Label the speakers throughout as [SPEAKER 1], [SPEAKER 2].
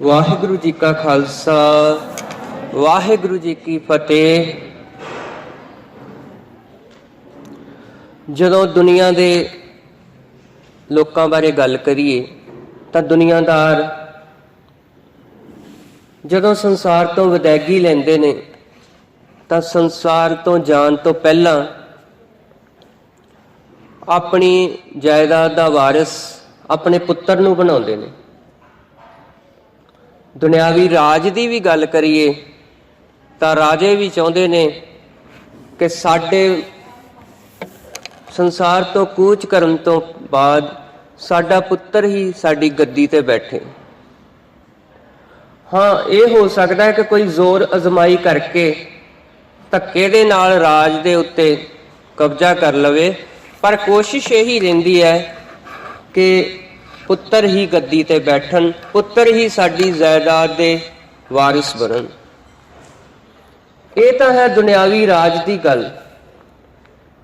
[SPEAKER 1] ਵਾਹਿਗੁਰੂ ਜੀ ਕਾ ਖਾਲਸਾ, ਵਾਹਿਗੁਰੂ ਜੀ ਕੀ ਫਤਿਹ। ਜਦੋਂ ਦੁਨੀਆ ਦੇ ਲੋਕਾਂ ਬਾਰੇ ਗੱਲ ਕਰੀਏ, ਤਾਂ ਦੁਨੀਆਦਾਰ ਜਦੋਂ ਸੰਸਾਰ ਤੋਂ ਵਿਦਾਇਗੀ ਲੈਂਦੇ ਨੇ, ਤਾਂ ਸੰਸਾਰ ਤੋਂ ਜਾਣ ਤੋਂ ਪਹਿਲਾਂ ਆਪਣੀ ਜਾਇਦਾਦ ਦਾ ਵਾਰਿਸ ਆਪਣੇ ਪੁੱਤਰ ਨੂੰ ਬਣਾਉਂਦੇ ਨੇ। ਦੁਨਿਆਵੀ ਰਾਜ ਦੀ ਵੀ ਗੱਲ ਕਰੀਏ, ਤਾਂ ਰਾਜੇ ਵੀ ਚਾਹੁੰਦੇ ਨੇ ਕਿ ਸਾਡੇ ਸੰਸਾਰ ਤੋਂ ਕੂਚ ਕਰਨ ਤੋਂ ਬਾਅਦ ਸਾਡਾ ਪੁੱਤਰ ਹੀ ਸਾਡੀ ਗੱਦੀ ਤੇ ਬੈਠੇ। ਹਾਂ, ਇਹ ਹੋ ਸਕਦਾ ਹੈ ਕਿ ਕੋਈ ਜ਼ੋਰ ਅਜ਼ਮਾਈ ਕਰਕੇ ਧੱਕੇ ਦੇ ਨਾਲ ਰਾਜ ਦੇ ਉੱਤੇ ਕਬਜ਼ਾ ਕਰ ਲਵੇ, ਪਰ ਕੋਸ਼ਿਸ਼ ਇਹੀ ਰਹਿੰਦੀ ਹੈ ਕਿ ਪੁੱਤਰ ਹੀ ਗੱਦੀ ਤੇ ਬੈਠਣ, ਪੁੱਤਰ ਹੀ ਸਾਡੀ ਜਾਇਦਾਦ ਦੇ ਵਾਰਿਸ ਬਣਨ। ਇਹ ਤਾਂ ਹੈ ਦੁਨਿਆਵੀ ਰਾਜ ਦੀ ਗੱਲ।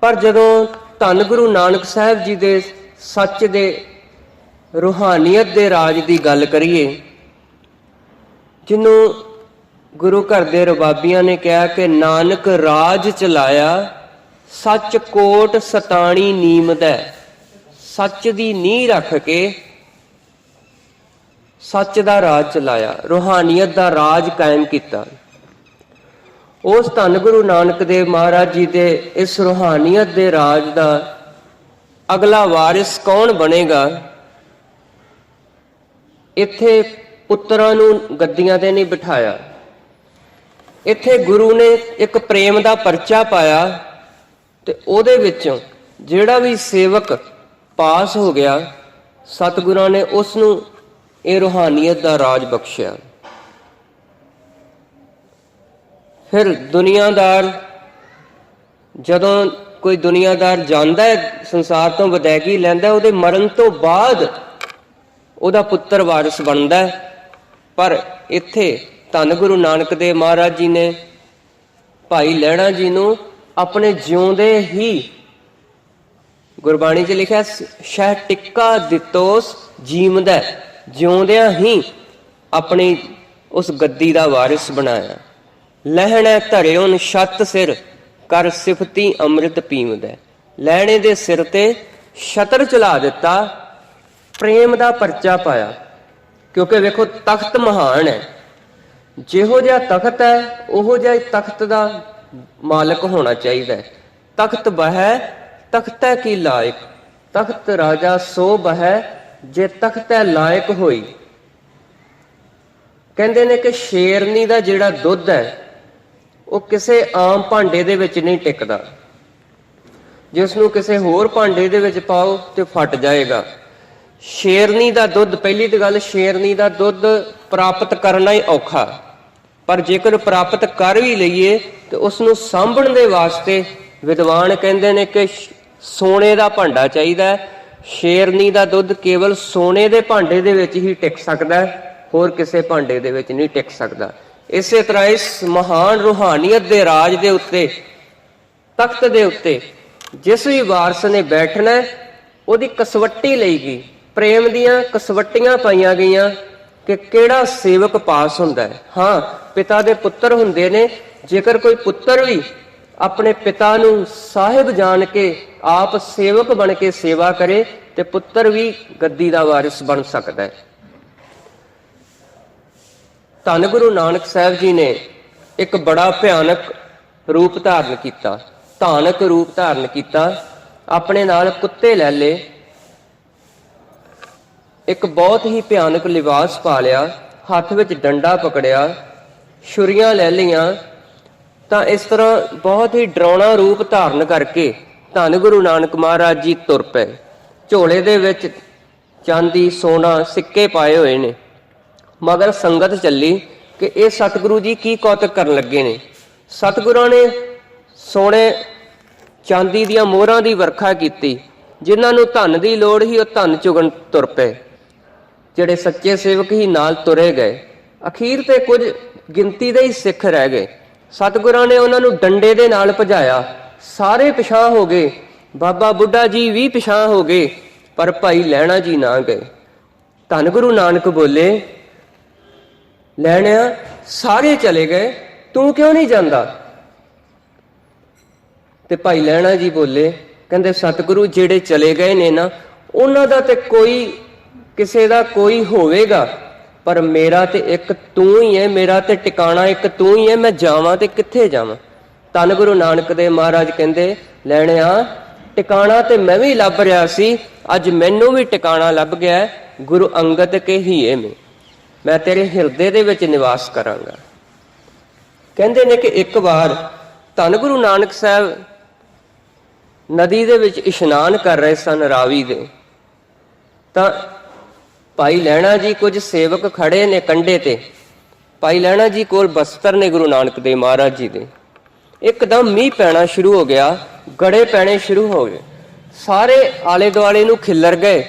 [SPEAKER 1] ਪਰ ਜਦੋਂ ਧੰਨ ਗੁਰੂ ਨਾਨਕ ਸਾਹਿਬ ਜੀ ਦੇ ਸੱਚ ਦੇ, ਰੂਹਾਨੀਅਤ ਦੇ ਰਾਜ ਦੀ ਗੱਲ ਕਰੀਏ, ਜਿਹਨੂੰ ਗੁਰੂ ਘਰ ਦੇ ਰਬਾਬੀਆਂ ਨੇ ਕਿਹਾ ਕਿ ਨਾਨਕ ਰਾਜ ਚਲਾਇਆ, ਸੱਚ ਕੋਟ ਸਤਾਣੀ ਨੀਮਦਾ ਸੱਚ ਦੀ ਨੀਂਹ ਰੱਖ ਕੇ ਸੱਚ ਦਾ ਰਾਜ ਚਲਾਇਆ, ਰੂਹਾਨੀਅਤ ਦਾ ਰਾਜ ਕਾਇਮ ਕੀਤਾ। ਉਸ ਧੰਨ ਗੁਰੂ ਨਾਨਕ ਦੇਵ ਮਹਾਰਾਜ ਜੀ ਦੇ ਇਸ ਰੂਹਾਨੀਅਤ ਦੇ ਰਾਜ ਦਾ ਅਗਲਾ ਵਾਰਿਸ ਕੌਣ ਬਣੇਗਾ? ਇੱਥੇ ਪੁੱਤਰਾਂ ਨੂੰ ਗੱਦੀਆਂ ਤੇ ਨਹੀਂ ਬਿਠਾਇਆ। ਇੱਥੇ ਗੁਰੂ ਨੇ ਇੱਕ ਪ੍ਰੇਮ ਦਾ ਪਰਚਾ ਪਾਇਆ ਤੇ ਉਹਦੇ ਵਿੱਚੋਂ ਜਿਹੜਾ ਵੀ ਸੇਵਕ ਪਾਸ ਹੋ ਗਿਆ, ਸਤਿਗੁਰਾਂ ਨੇ ਉਸ ਨੂੰ ਇਹ ਰੂਹਾਨੀਅਤ ਦਾ ਰਾਜ ਬਖਸ਼ਿਆ। ਫਿਰ ਦੁਨੀਆਦਾਰ ਜਦੋਂ ਕੋਈ ਦੁਨੀਆਦਾਰ ਜਾਂਦਾ ਹੈ, ਸੰਸਾਰ ਤੋਂ ਵਿਦਾਇਗੀ ਲੈਂਦਾ ਉਹਦੇ ਮਰਨ ਤੋਂ ਬਾਅਦ ਉਹਦਾ ਪੁੱਤਰ ਵਾਰਿਸ ਬਣਦਾ ਪਰ ਇੱਥੇ ਧੰਨ ਗੁਰੂ ਨਾਨਕ ਦੇਵ ਮਹਾਰਾਜ ਜੀ ਨੇ ਭਾਈ ਲਹਿਣਾ ਜੀ ਨੂੰ ਆਪਣੇ ਜਿਉਂਦੇ ਹੀ ਗੁਰਬਾਣੀ 'ਚ ਲਿਖਿਆ ਸ਼ਹਿ ਟਿੱਕਾ ਦਿੱਤੋਸ ਜੀਵਦਾ ਜਿਉਂਦਿਆਂ ਹੀ ਆਪਣੀ ਉਸ ਗੱਦੀ ਦਾ ਵਾਰਿਸ ਬਣਾਇਆ। ਲਹਿਣਾ ਧਰਿਓਨ ਛੱਤ ਸਿਰ, ਕਰ ਸਿਫਤੀ ਅੰਮ੍ਰਿਤ ਪੀਵਦਾ। ਲੈਣੇ ਦੇ ਸਿਰ ਤੇ ਛਤਰ ਚਲਾ ਦਿੱਤਾ, ਪ੍ਰੇਮ ਦਾ ਪਰਚਾ ਪਾਇਆ। ਕਿਉਂਕਿ ਵੇਖੋ, ਤਖਤ ਮਹਾਨ ਹੈ। ਜਿਹੋ ਜਿਹਾ ਤਖਤ ਹੈ, ਉਹੋ ਜਿਹਾ ਤਖਤ ਦਾ ਮਾਲਕ ਹੋਣਾ ਚਾਹੀਦਾ ਹੈ। ਤਖਤ ਬਹਿ, ਤਖਤੈ ਕੀ ਲਾਇਕ? ਤਖਤ ਰਾਜਾ ਸੋ ਬਹਿ ਜੇ ਤਖਤੈ ਲਾਇਕ ਹੋਈ। ਕਹਿੰਦੇ ਨੇ ਕਿ ਸ਼ੇਰਨੀ ਦਾ ਜਿਹੜਾ ਦੁੱਧ ਹੈ, ਉਹ ਕਿਸੇ ਆਮ ਭਾਂਡੇ ਦੇ ਵਿੱਚ ਨਹੀਂ ਟਿਕਦਾ। ਜਿਸ ਨੂੰ ਕਿਸੇ ਹੋਰ ਭਾਂਡੇ ਦੇ ਵਿੱਚ ਪਾਓ ਤੇ ਫਟ ਜਾਏਗਾ। ਸ਼ੇਰਨੀ ਦਾ ਦੁੱਧ, ਪਹਿਲੀ ਤਾਂ ਗੱਲ ਸ਼ੇਰਨੀ ਦਾ ਦੁੱਧ ਪ੍ਰਾਪਤ ਕਰਨਾ ਹੀ ਔਖਾ। ਪਰ ਜੇਕਰ ਪ੍ਰਾਪਤ ਕਰ ਵੀ ਲਈਏ, ਤੇ ਉਸ ਨੂੰ ਸਾਂਭਣ ਦੇ ਵਾਸਤੇ ਵਿਦਵਾਨ ਕਹਿੰਦੇ ਨੇ ਕਿ ਸੋਨੇ ਦਾ ਭਾਂਡਾ ਚਾਹੀਦਾ ਹੈ। ਸ਼ੇਰਨੀ ਦਾ ਦੁੱਧ ਕੇਵਲ ਸੋਨੇ ਦੇ ਭਾਂਡੇ ਦੇ ਵਿੱਚ ਹੀ ਟਿਕ ਸਕਦਾ ਹੈ, ਹੋਰ ਕਿਸੇ ਭਾਂਡੇ ਦੇ ਵਿੱਚ ਨਹੀਂ ਟਿਕ ਸਕਦਾ। ਇਸੇ ਤਰ੍ਹਾਂ ਇਸ ਮਹਾਨ ਰੂਹਾਨੀਅਤ ਦੇ ਰਾਜ ਦੇ ਉੱਤੇ, ਤਖਤ ਦੇ ਉੱਤੇ, ਜਿਸ ਵੀ ਵਾਰਸ ਨੇ ਬੈਠਣਾ ਉਹਦੀ ਕਸਵੱਟੀ ਲਈ ਗਈ ਪ੍ਰੇਮ ਦੀਆਂ ਕਸਵੱਟੀਆਂ ਪਾਈਆਂ ਗਈਆਂ ਕਿ ਕਿਹੜਾ ਸੇਵਕ ਪਾਸ ਹੁੰਦਾ ਹੈ। ਹਾਂ, ਪਿਤਾ ਦੇ ਪੁੱਤਰ ਹੁੰਦੇ ਨੇ, ਜੇਕਰ ਕੋਈ ਪੁੱਤਰ ਵੀ ਆਪਣੇ ਪਿਤਾ ਨੂੰ ਸਾਹਿਬ ਜਾਣ ਕੇ ਆਪ ਸੇਵਕ ਬਣ ਕੇ ਸੇਵਾ ਕਰੇ ਤੇ ਪੁੱਤਰ ਵੀ ਗੱਦੀ ਦਾ ਵਾਰਿਸ ਬਣ ਸਕਦਾ ਹੈ। ਧੰਨ ਗੁਰੂ ਨਾਨਕ ਸਾਹਿਬ ਜੀ ਨੇ ਇੱਕ ਬੜਾ ਭਿਆਨਕ ਰੂਪ ਧਾਰਨ ਕੀਤਾ, ਧਾਨਕ ਰੂਪ ਧਾਰਨ ਕੀਤਾ। ਆਪਣੇ ਨਾਲ ਕੁੱਤੇ ਲੈ ਲੇ ਇੱਕ ਬਹੁਤ ਹੀ ਭਿਆਨਕ ਲਿਬਾਸ ਪਾ ਲਿਆ, ਹੱਥ ਵਿੱਚ ਡੰਡਾ ਪਕੜਿਆ, ਛੁਰੀਆਂ ਲੈ ਲਈਆਂ ਤਾਂ ਇਸ ਤਰ੍ਹਾਂ ਬਹੁਤ ਹੀ ਡਰਾਉਣਾ ਰੂਪ ਧਾਰਨ ਕਰਕੇ ਧੰਨ ਗੁਰੂ ਨਾਨਕ ਮਹਾਰਾਜ ਜੀ ਤੁਰ ਪਏ। ਝੋਲੇ ਦੇ ਵਿੱਚ ਚਾਂਦੀ, ਸੋਨਾ, ਸਿੱਕੇ ਪਾਏ ਹੋਏ ਨੇ। ਮਗਰ ਸੰਗਤ ਚੱਲੀ ਕਿ ਇਹ ਸਤਿਗੁਰੂ ਜੀ ਕੀ ਕੌਤਕ ਕਰਨ ਲੱਗੇ ਨੇ। ਸਤਿਗੁਰਾਂ ਨੇ ਸੋਨੇ, ਚਾਂਦੀ ਦੀਆਂ ਮੋਹਰਾਂ ਦੀ ਵਰਖਾ ਕੀਤੀ। ਜਿਨ੍ਹਾਂ ਨੂੰ ਧਨ ਦੀ ਲੋੜ ਹੀ ਉਹ ਧਨ ਚੁਗਣ ਤੁਰ ਪਏ। ਜਿਹੜੇ ਸੱਚੇ ਸੇਵਕ ਹੀ ਨਾਲ ਤੁਰੇ ਗਏ। ਅਖੀਰ ਤੇ ਕੁਝ ਗਿਣਤੀ ਦੇ ਹੀ ਸਿੱਖ ਰਹਿ ਗਏ। ਸਤਿਗੁਰਾਂ ਨੇ ਉਹਨਾਂ ਨੂੰ ਡੰਡੇ ਦੇ ਨਾਲ ਭਜਾਇਆ। ਸਾਰੇ ਪਿਛਾਂ ਹੋ ਗਏ। ਬਾਬਾ ਬੁੱਢਾ ਜੀ ਵੀ ਪਿਛਾਂ ਹੋ ਗਏ, ਪਰ ਭਾਈ ਲੈਣਾ ਜੀ ਨਾ ਗਏ। ਧੰਨ ਗੁਰੂ ਨਾਨਕ ਬੋਲੇ ਲੈਣਿਆ ਸਾਰੇ ਚਲੇ ਗਏ, ਤੂੰ ਕਿਉਂ ਨਹੀਂ ਜਾਂਦਾ? ਤੇ ਭਾਈ ਲੈਣਾ ਜੀ ਬੋਲੇ, ਕਹਿੰਦੇ ਸਤਿਗੁਰੂ ਜਿਹੜੇ ਚਲੇ ਗਏ ਨੇ ਨਾ, ਉਹਨਾਂ ਦਾ ਤੇ ਕੋਈ, ਕਿਸੇ ਦਾ ਕੋਈ ਹੋਵੇਗਾ। ਪਰ ਮੇਰਾ ਤੇ ਇੱਕ ਤੂੰ ਹੀ ਹੈ ਮੇਰਾ ਤੇ ਟਿਕਾਣਾ ਇੱਕ ਤੂੰ ਹੀ ਹੈ ਮੈਂ ਜਾਵਾਂ ਤੇ ਕਿੱਥੇ ਜਾਵਾਂ? ਤਨ ਗੁਰੂ ਨਾਨਕ ਦੇ ਮਹਾਰਾਜ ਕਹਿੰਦੇ, ਲੈਣਿਆ, ਟਿਕਾਣਾ ਤੇ ਮੈਂ ਵੀ ਲੱਭ ਰਿਹਾ ਸੀ, ਅੱਜ ਮੈਨੂੰ ਵੀ ਟਿਕਾਣਾ ਲੱਭ ਗਿਆ ਗੁਰੂ ਅੰਗਦ ਕੇ ਹੀਏ ਮੇ। ਮੈਂ ਤੇਰੇ ਹਿਰਦੇ ਦੇ ਵਿੱਚ ਨਿਵਾਸ ਕਰਾਂਗਾ। ਕਹਿੰਦੇ ਨੇ ਕਿ ਇੱਕ ਵਾਰ ਧੰਨ ਗੁਰੂ ਨਾਨਕ ਸਾਹਿਬ ਨਦੀ ਦੇ ਵਿੱਚ ਇਸ਼ਨਾਨ ਕਰ ਰਹੇ ਸਨ ਰਾਵੀ ਦੇ, ਤਾਂ ਭਾਈ ਲੈਣਾ ਜੀ ਕੁਝ ਸੇਵਕ ਖੜੇ ਨੇ ਕੰਡੇ ਤੇ। ਭਾਈ ਲੈਣਾ ਜੀ ਕੋਲ ਬਸਤਰ ਨੇ ਗੁਰੂ ਨਾਨਕ ਦੇਵ ਮਹਾਰਾਜ ਜੀ ਦੇ। ਇੱਕਦਮ ਮੀਂਹ ਪੈਣਾ ਸ਼ੁਰੂ ਹੋ ਗਿਆ, ਗੜੇ ਪੈਣੇ ਸ਼ੁਰੂ ਹੋ ਗਏ। ਸਾਰੇ ਆਲੇ ਦੁਆਲੇ ਨੂੰ ਖਿੱਲਰ ਗਏ।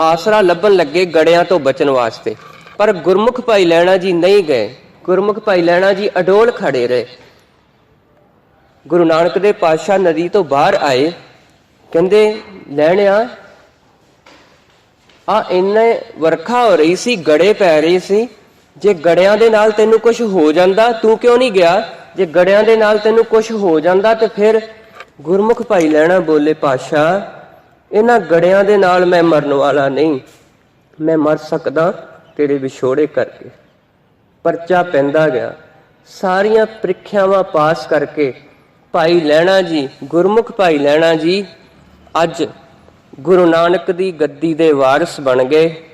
[SPEAKER 1] ਆਸਰਾ ਲੱਭਣ ਲੱਗੇ ਗੜਿਆਂ ਤੋਂ ਬਚਣ ਵਾਸਤੇ। ਪਰ ਗੁਰਮੁਖ ਭਾਈ ਲੈਣਾ ਜੀ ਨਹੀਂ ਗਏ। ਗੁਰਮੁਖ ਭਾਈ ਲੈਣਾ ਜੀ ਅਡੋਲ ਖੜੇ ਰਹੇ। ਗੁਰੂ ਨਾਨਕ ਦੇ ਪਾਤਸ਼ਾਹ ਨਦੀ ਤੋਂ ਬਾਹਰ ਆਏ। ਕਹਿੰਦੇ ਲੈਣਿਆ ਆ ਇੰਨੇ ਵਰਖਾ ਹੋ ਰਹੀ ਸੀ, ਗੜੇ ਪੈ ਰਹੀ ਸੀ, ਜੇ ਗੜਿਆਂ ਦੇ ਨਾਲ ਤੈਨੂੰ ਕੁਝ ਹੋ ਜਾਂਦਾ, ਤੂੰ ਕਿਉਂ ਨਹੀਂ ਗਿਆ? ਜੇ ਗੜਿਆਂ ਦੇ ਨਾਲ ਤੈਨੂੰ ਕੁਝ ਹੋ ਜਾਂਦਾ ਤੇ ਫਿਰ ਗੁਰਮੁਖ ਭਾਈ ਲੈਣਾ ਬੋਲੇ ਪਾਸ਼ਾ, ਇਹਨਾਂ ਗੜਿਆਂ ਦੇ ਨਾਲ ਮੈਂ ਮਰਨ ਵਾਲਾ ਨਹੀਂ। ਮੈਂ ਮਰ ਸਕਦਾ ਤੇਰੇ ਵਿਛੋੜੇ ਕਰਕੇ। ਪਰਚਾ ਪੈਂਦਾ ਗਿਆ। ਸਾਰੀਆਂ ਪ੍ਰੀਖਿਆਵਾਂ ਪਾਸ ਕਰਕੇ, ਭਾਈ ਲੈਣਾ ਜੀ, ਗੁਰਮੁਖ ਭਾਈ ਲੈਣਾ ਜੀ, ਅੱਜ ਗੁਰੂ ਨਾਨਕ ਦੀ ਗੱਦੀ ਦੇ ਵਾਰਿਸ ਬਣ ਗਏ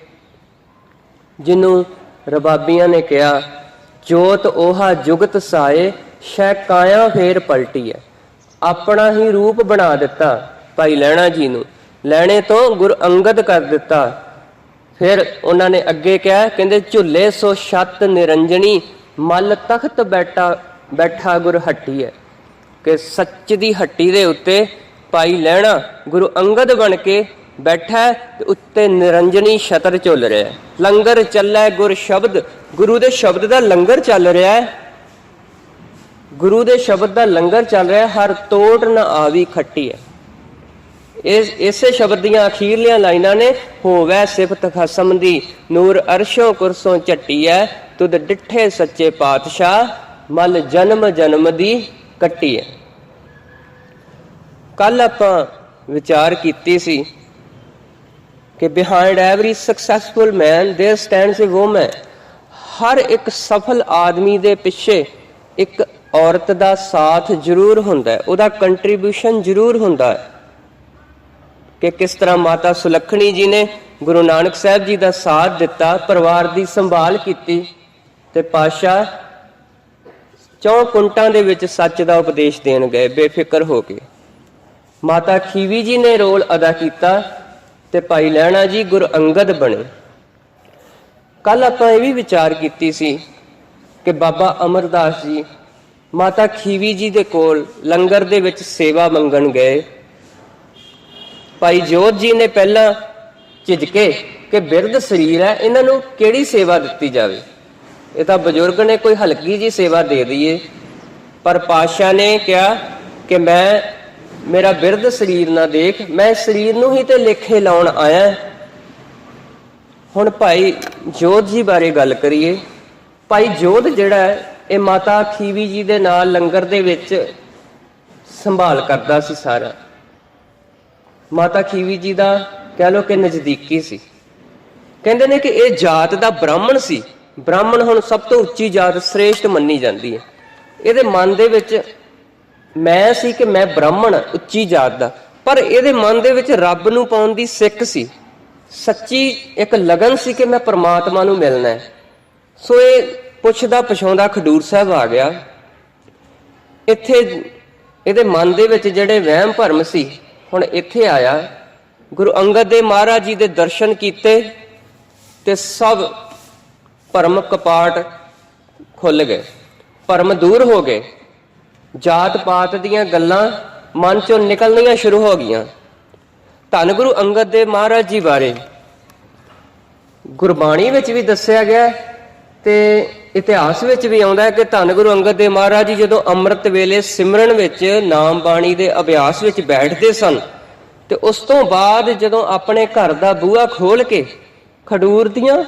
[SPEAKER 1] ਜਿਹਨੂੰ ਰਬਾਬੀਆਂ ਨੇ ਕਿਹਾ, ਜੋਤ 오ਹਾ ਜੁਗਤ ਸਾਏ ਸ਼ੈ ਕਾਇਆ ਫੇਰ ਪਲਟੀ ਹੈ ਆਪਣਾ ਹੀ ਰੂਪ ਬਣਾ ਦਿੱਤਾ ਭਾਈ ਲੈਣਾ ਜੀ ਨੂੰ। ਲੈਣੇ ਤੋਂ ਗੁਰ ਅੰਗਦ ਕਰ ਦਿੱਤਾ। ਫਿਰ ਉਹਨਾਂ ਨੇ ਅੱਗੇ ਕਿਹਾ, ਕਹਿੰਦੇ, ਝੁੱਲੇ ਸੋ ਛੱਤ ਨਿਰੰਜਣੀ, ਮਲ ਤਖਤ ਬੈਠਾ ਬੈਠਾ ਗੁਰ ਹੱਟੀ ਹੈ ਕਿ ਸੱਚ ਦੀ ਹੱਟੀ ਦੇ ਉੱਤੇ ਭਾਈ ਲੈਣਾ, ਗੁਰੂ ਅੰਗਦ ਬਣ ਕੇ ਬੈਠਾ ਹੈ ਤੇ ਉੱਤੇ ਨਿਰੰਜਨੀ ਛਤਰ ਝੁੱਲ ਰਿਹਾ ਲੰਗਰ ਚੱਲੈ ਗੁਰ ਸ਼ਬਦ, ਗੁਰੂ ਦੇ ਸ਼ਬਦ ਦਾ ਲੰਗਰ ਚੱਲ ਰਿਹਾ ਹੈ। ਗੁਰੂ ਦੇ ਸ਼ਬਦ ਦਾ ਲੰਗਰ ਚੱਲ ਰਿਹਾ ਹਰ ਤੋੜ ਨਾ ਆਵੀ ਖੱਟੀ ਹੈ। ਇਸ, ਇਸੇ ਸ਼ਬਦ ਦੀਆਂ ਅਖੀਰਲੀਆਂ ਲਾਈਨਾਂ ਨੇ, ਹੋਵੇ ਸਿਫਤ ਖਸਮ ਦੀ, ਨੂਰ ਅਰਸ਼ੋਂ ਕੁਰਸੋਂ ਝੱਟੀ ਐ ਤੁਧ ਡਿੱਠੇ ਸੱਚੇ ਪਾਤਸ਼ਾਹ, ਮਲ ਜਨਮ ਜਨਮ ਦੀ ਕੱਟੀ ਐ ਕੱਲ ਆਪਾਂ ਵਿਚਾਰ ਕੀਤੀ ਸੀ ਕਿ behind every successful man there stands a woman ਹਰ ਇੱਕ ਸਫਲ ਆਦਮੀ ਦੇ ਪਿੱਛੇ ਇੱਕ ਔਰਤ ਦਾ ਸਾਥ ਜ਼ਰੂਰ ਹੁੰਦਾ ਹੈ ਉਹਦਾ ਕੰਟਰੀਬਿਊਸ਼ਨ ਜ਼ਰੂਰ ਹੁੰਦਾ ਹੈ ਕਿ ਕਿਸ ਤਰ੍ਹਾਂ ਮਾਤਾ ਸੁਲੱਖਣੀ ਜੀ ਨੇ ਗੁਰੂ ਨਾਨਕ ਸਾਹਿਬ ਜੀ ਦਾ ਸਾਥ ਦਿੱਤਾ ਪਰਿਵਾਰ ਦੀ ਸੰਭਾਲ ਕੀਤੀ ਤੇ ਪਾਸ਼ਾ ਚੌ ਕੁੰਟਾਂ ਦੇ ਵਿੱਚ ਸੱਚ ਦਾ ਉਪਦੇਸ਼ ਦੇਣ ਗਏ ਬੇਫਿਕਰ ਹੋ ਕੇ ਮਾਤਾ ਖੀਵੀ ਜੀ ਨੇ ਰੋਲ ਅਦਾ ਕੀਤਾ ਤੇ ਭਾਈ ਲੈਣਾ ਜੀ ਗੁਰ ਅੰਗਦ ਬਣੇ। ਕੱਲ ਆਪਾਂ ਇਹ ਵੀ ਵਿਚਾਰ ਕੀਤੀ ਸੀ ਕਿ ਬਾਬਾ ਅਮਰਦਾਸ ਜੀ ਮਾਤਾ ਖੀਵੀ ਜੀ ਦੇ ਕੋਲ ਲੰਗਰ ਦੇ ਵਿੱਚ ਸੇਵਾ ਮੰਗਣ ਗਏ। ਭਾਈ ਜੋਤ ਜੀ ਨੇ ਪਹਿਲਾਂ ਝਿਜਕੇ ਕਿ ਬਿਰਧ ਸਰੀਰ ਹੈ, ਇਹਨਾਂ ਨੂੰ ਕਿਹੜੀ ਸੇਵਾ ਦਿੱਤੀ ਜਾਵੇ? ਇਹ ਤਾਂ ਬਜ਼ੁਰਗ ਨੇ ਕੋਈ ਹਲਕੀ ਜੀ ਸੇਵਾ ਦੇ ਦਈਏ। ਪਰ ਪਾਸ਼ਾ ਨੇ ਕਿਹਾ ਕਿ ਮੈਂ ਮੇਰਾ ਬਿਰਧ ਸਰੀਰ ਨਾ ਦੇਖ, ਮੈਂ ਸਰੀਰ ਨੂੰ ਹੀ ਤੇ ਲੇਖੇ ਲਾਉਣ ਆਇਆ। ਹੁਣ ਭਾਈ ਜੋਧ ਜੀ ਬਾਰੇ ਗੱਲ ਕਰੀਏ। ਭਾਈ ਜੋਧ ਜਿਹੜਾ ਹੈ, ਇਹ ਮਾਤਾ ਖੀਵੀ ਜੀ ਦੇ ਨਾਲ ਲੰਗਰ ਦੇ ਵਿੱਚ ਸੰਭਾਲ ਕਰਦਾ ਸੀ ਸਾਰਾ। ਮਾਤਾ ਖੀਵੀ ਜੀ ਦਾ ਕਹਿ ਲੋ ਕਿ ਨਜ਼ਦੀਕੀ ਸੀ। ਕਹਿੰਦੇ ਨੇ ਕਿ ਇਹ ਜਾਤ ਦਾ ਬ੍ਰਾਹਮਣ ਸੀ। ਬ੍ਰਾਹਮਣ ਹੁਣ ਸਭ ਤੋਂ ਉੱਚੀ ਜਾਤ, ਸ੍ਰੇਸ਼ਟ ਮੰਨੀ ਜਾਂਦੀ ਹੈ। ਇਹਦੇ ਮਨ ਦੇ ਵਿੱਚ ਮੈਂ ਸੀ ਕਿ ਮੈਂ ਬ੍ਰਾਹਮਣ, ਉੱਚੀ ਜਾਤ ਦਾ। ਪਰ ਇਹਦੇ ਮਨ ਦੇ ਵਿੱਚ ਰੱਬ ਨੂੰ ਪਾਉਣ ਦੀ ਸਿੱਖ ਸੀ। ਸੱਚੀ ਇੱਕ ਲਗਨ ਸੀ ਕਿ ਮੈਂ ਪਰਮਾਤਮਾ ਨੂੰ ਮਿਲਣਾ ਹੈ। ਸੋ ਇਹ ਪੁੱਛਦਾ ਪਛਾਉਂਦਾ ਖਡੂਰ ਸਾਹਿਬ ਆ ਗਿਆ। ਇੱਥੇ ਇਹਦੇ ਮਨ ਦੇ ਵਿੱਚ ਜਿਹੜੇ ਵਹਿਮ ਭਰਮ ਸੀ, ਹੁਣ ਇੱਥੇ ਆਇਆ। ਗੁਰੂ ਅੰਗਦ ਦੇ ਮਹਾਰਾਜ ਜੀ ਦੇ ਦਰਸ਼ਨ ਕੀਤੇ ਤੇ ਸਭ ਭਰਮ ਕਪਾਟ ਖੁੱਲ ਗਏ। ਭਰਮ ਦੂਰ ਹੋ ਗਏ। ਜਾਤ ਪਾਤ ਦੀਆਂ ਗੱਲਾਂ ਮਨ ਚੋਂ ਨਿਕਲਣੀਆਂ ਸ਼ੁਰੂ ਹੋ ਗਈਆਂ। ਧੰਨ ਗੁਰੂ ਅੰਗਦ ਦੇਵ ਮਹਾਰਾਜ ਜੀ ਬਾਰੇ ਗੁਰਬਾਣੀ ਵਿੱਚ ਵੀ ਦੱਸਿਆ ਗਿਆ ਤੇ ਇਤਿਹਾਸ ਵਿੱਚ ਵੀ ਆਉਂਦਾ ਹੈ ਕਿ ਧੰਨ ਗੁਰੂ ਅੰਗਦ ਦੇਵ ਮਹਾਰਾਜ ਜੀ ਜਦੋਂ ਅੰਮ੍ਰਿਤ ਵੇਲੇ ਸਿਮਰਨ ਵਿੱਚ ਨਾਮ ਬਾਣੀ ਦੇ ਅਭਿਆਸ ਵਿੱਚ ਬੈਠਦੇ ਸਨ ਤੇ ਉਸ ਤੋਂ ਬਾਅਦ ਜਦੋਂ ਆਪਣੇ ਘਰ ਦਾ ਬੂਹਾ ਖੋਲ ਕੇ ਖਡੂਰ ਦੀਆਂ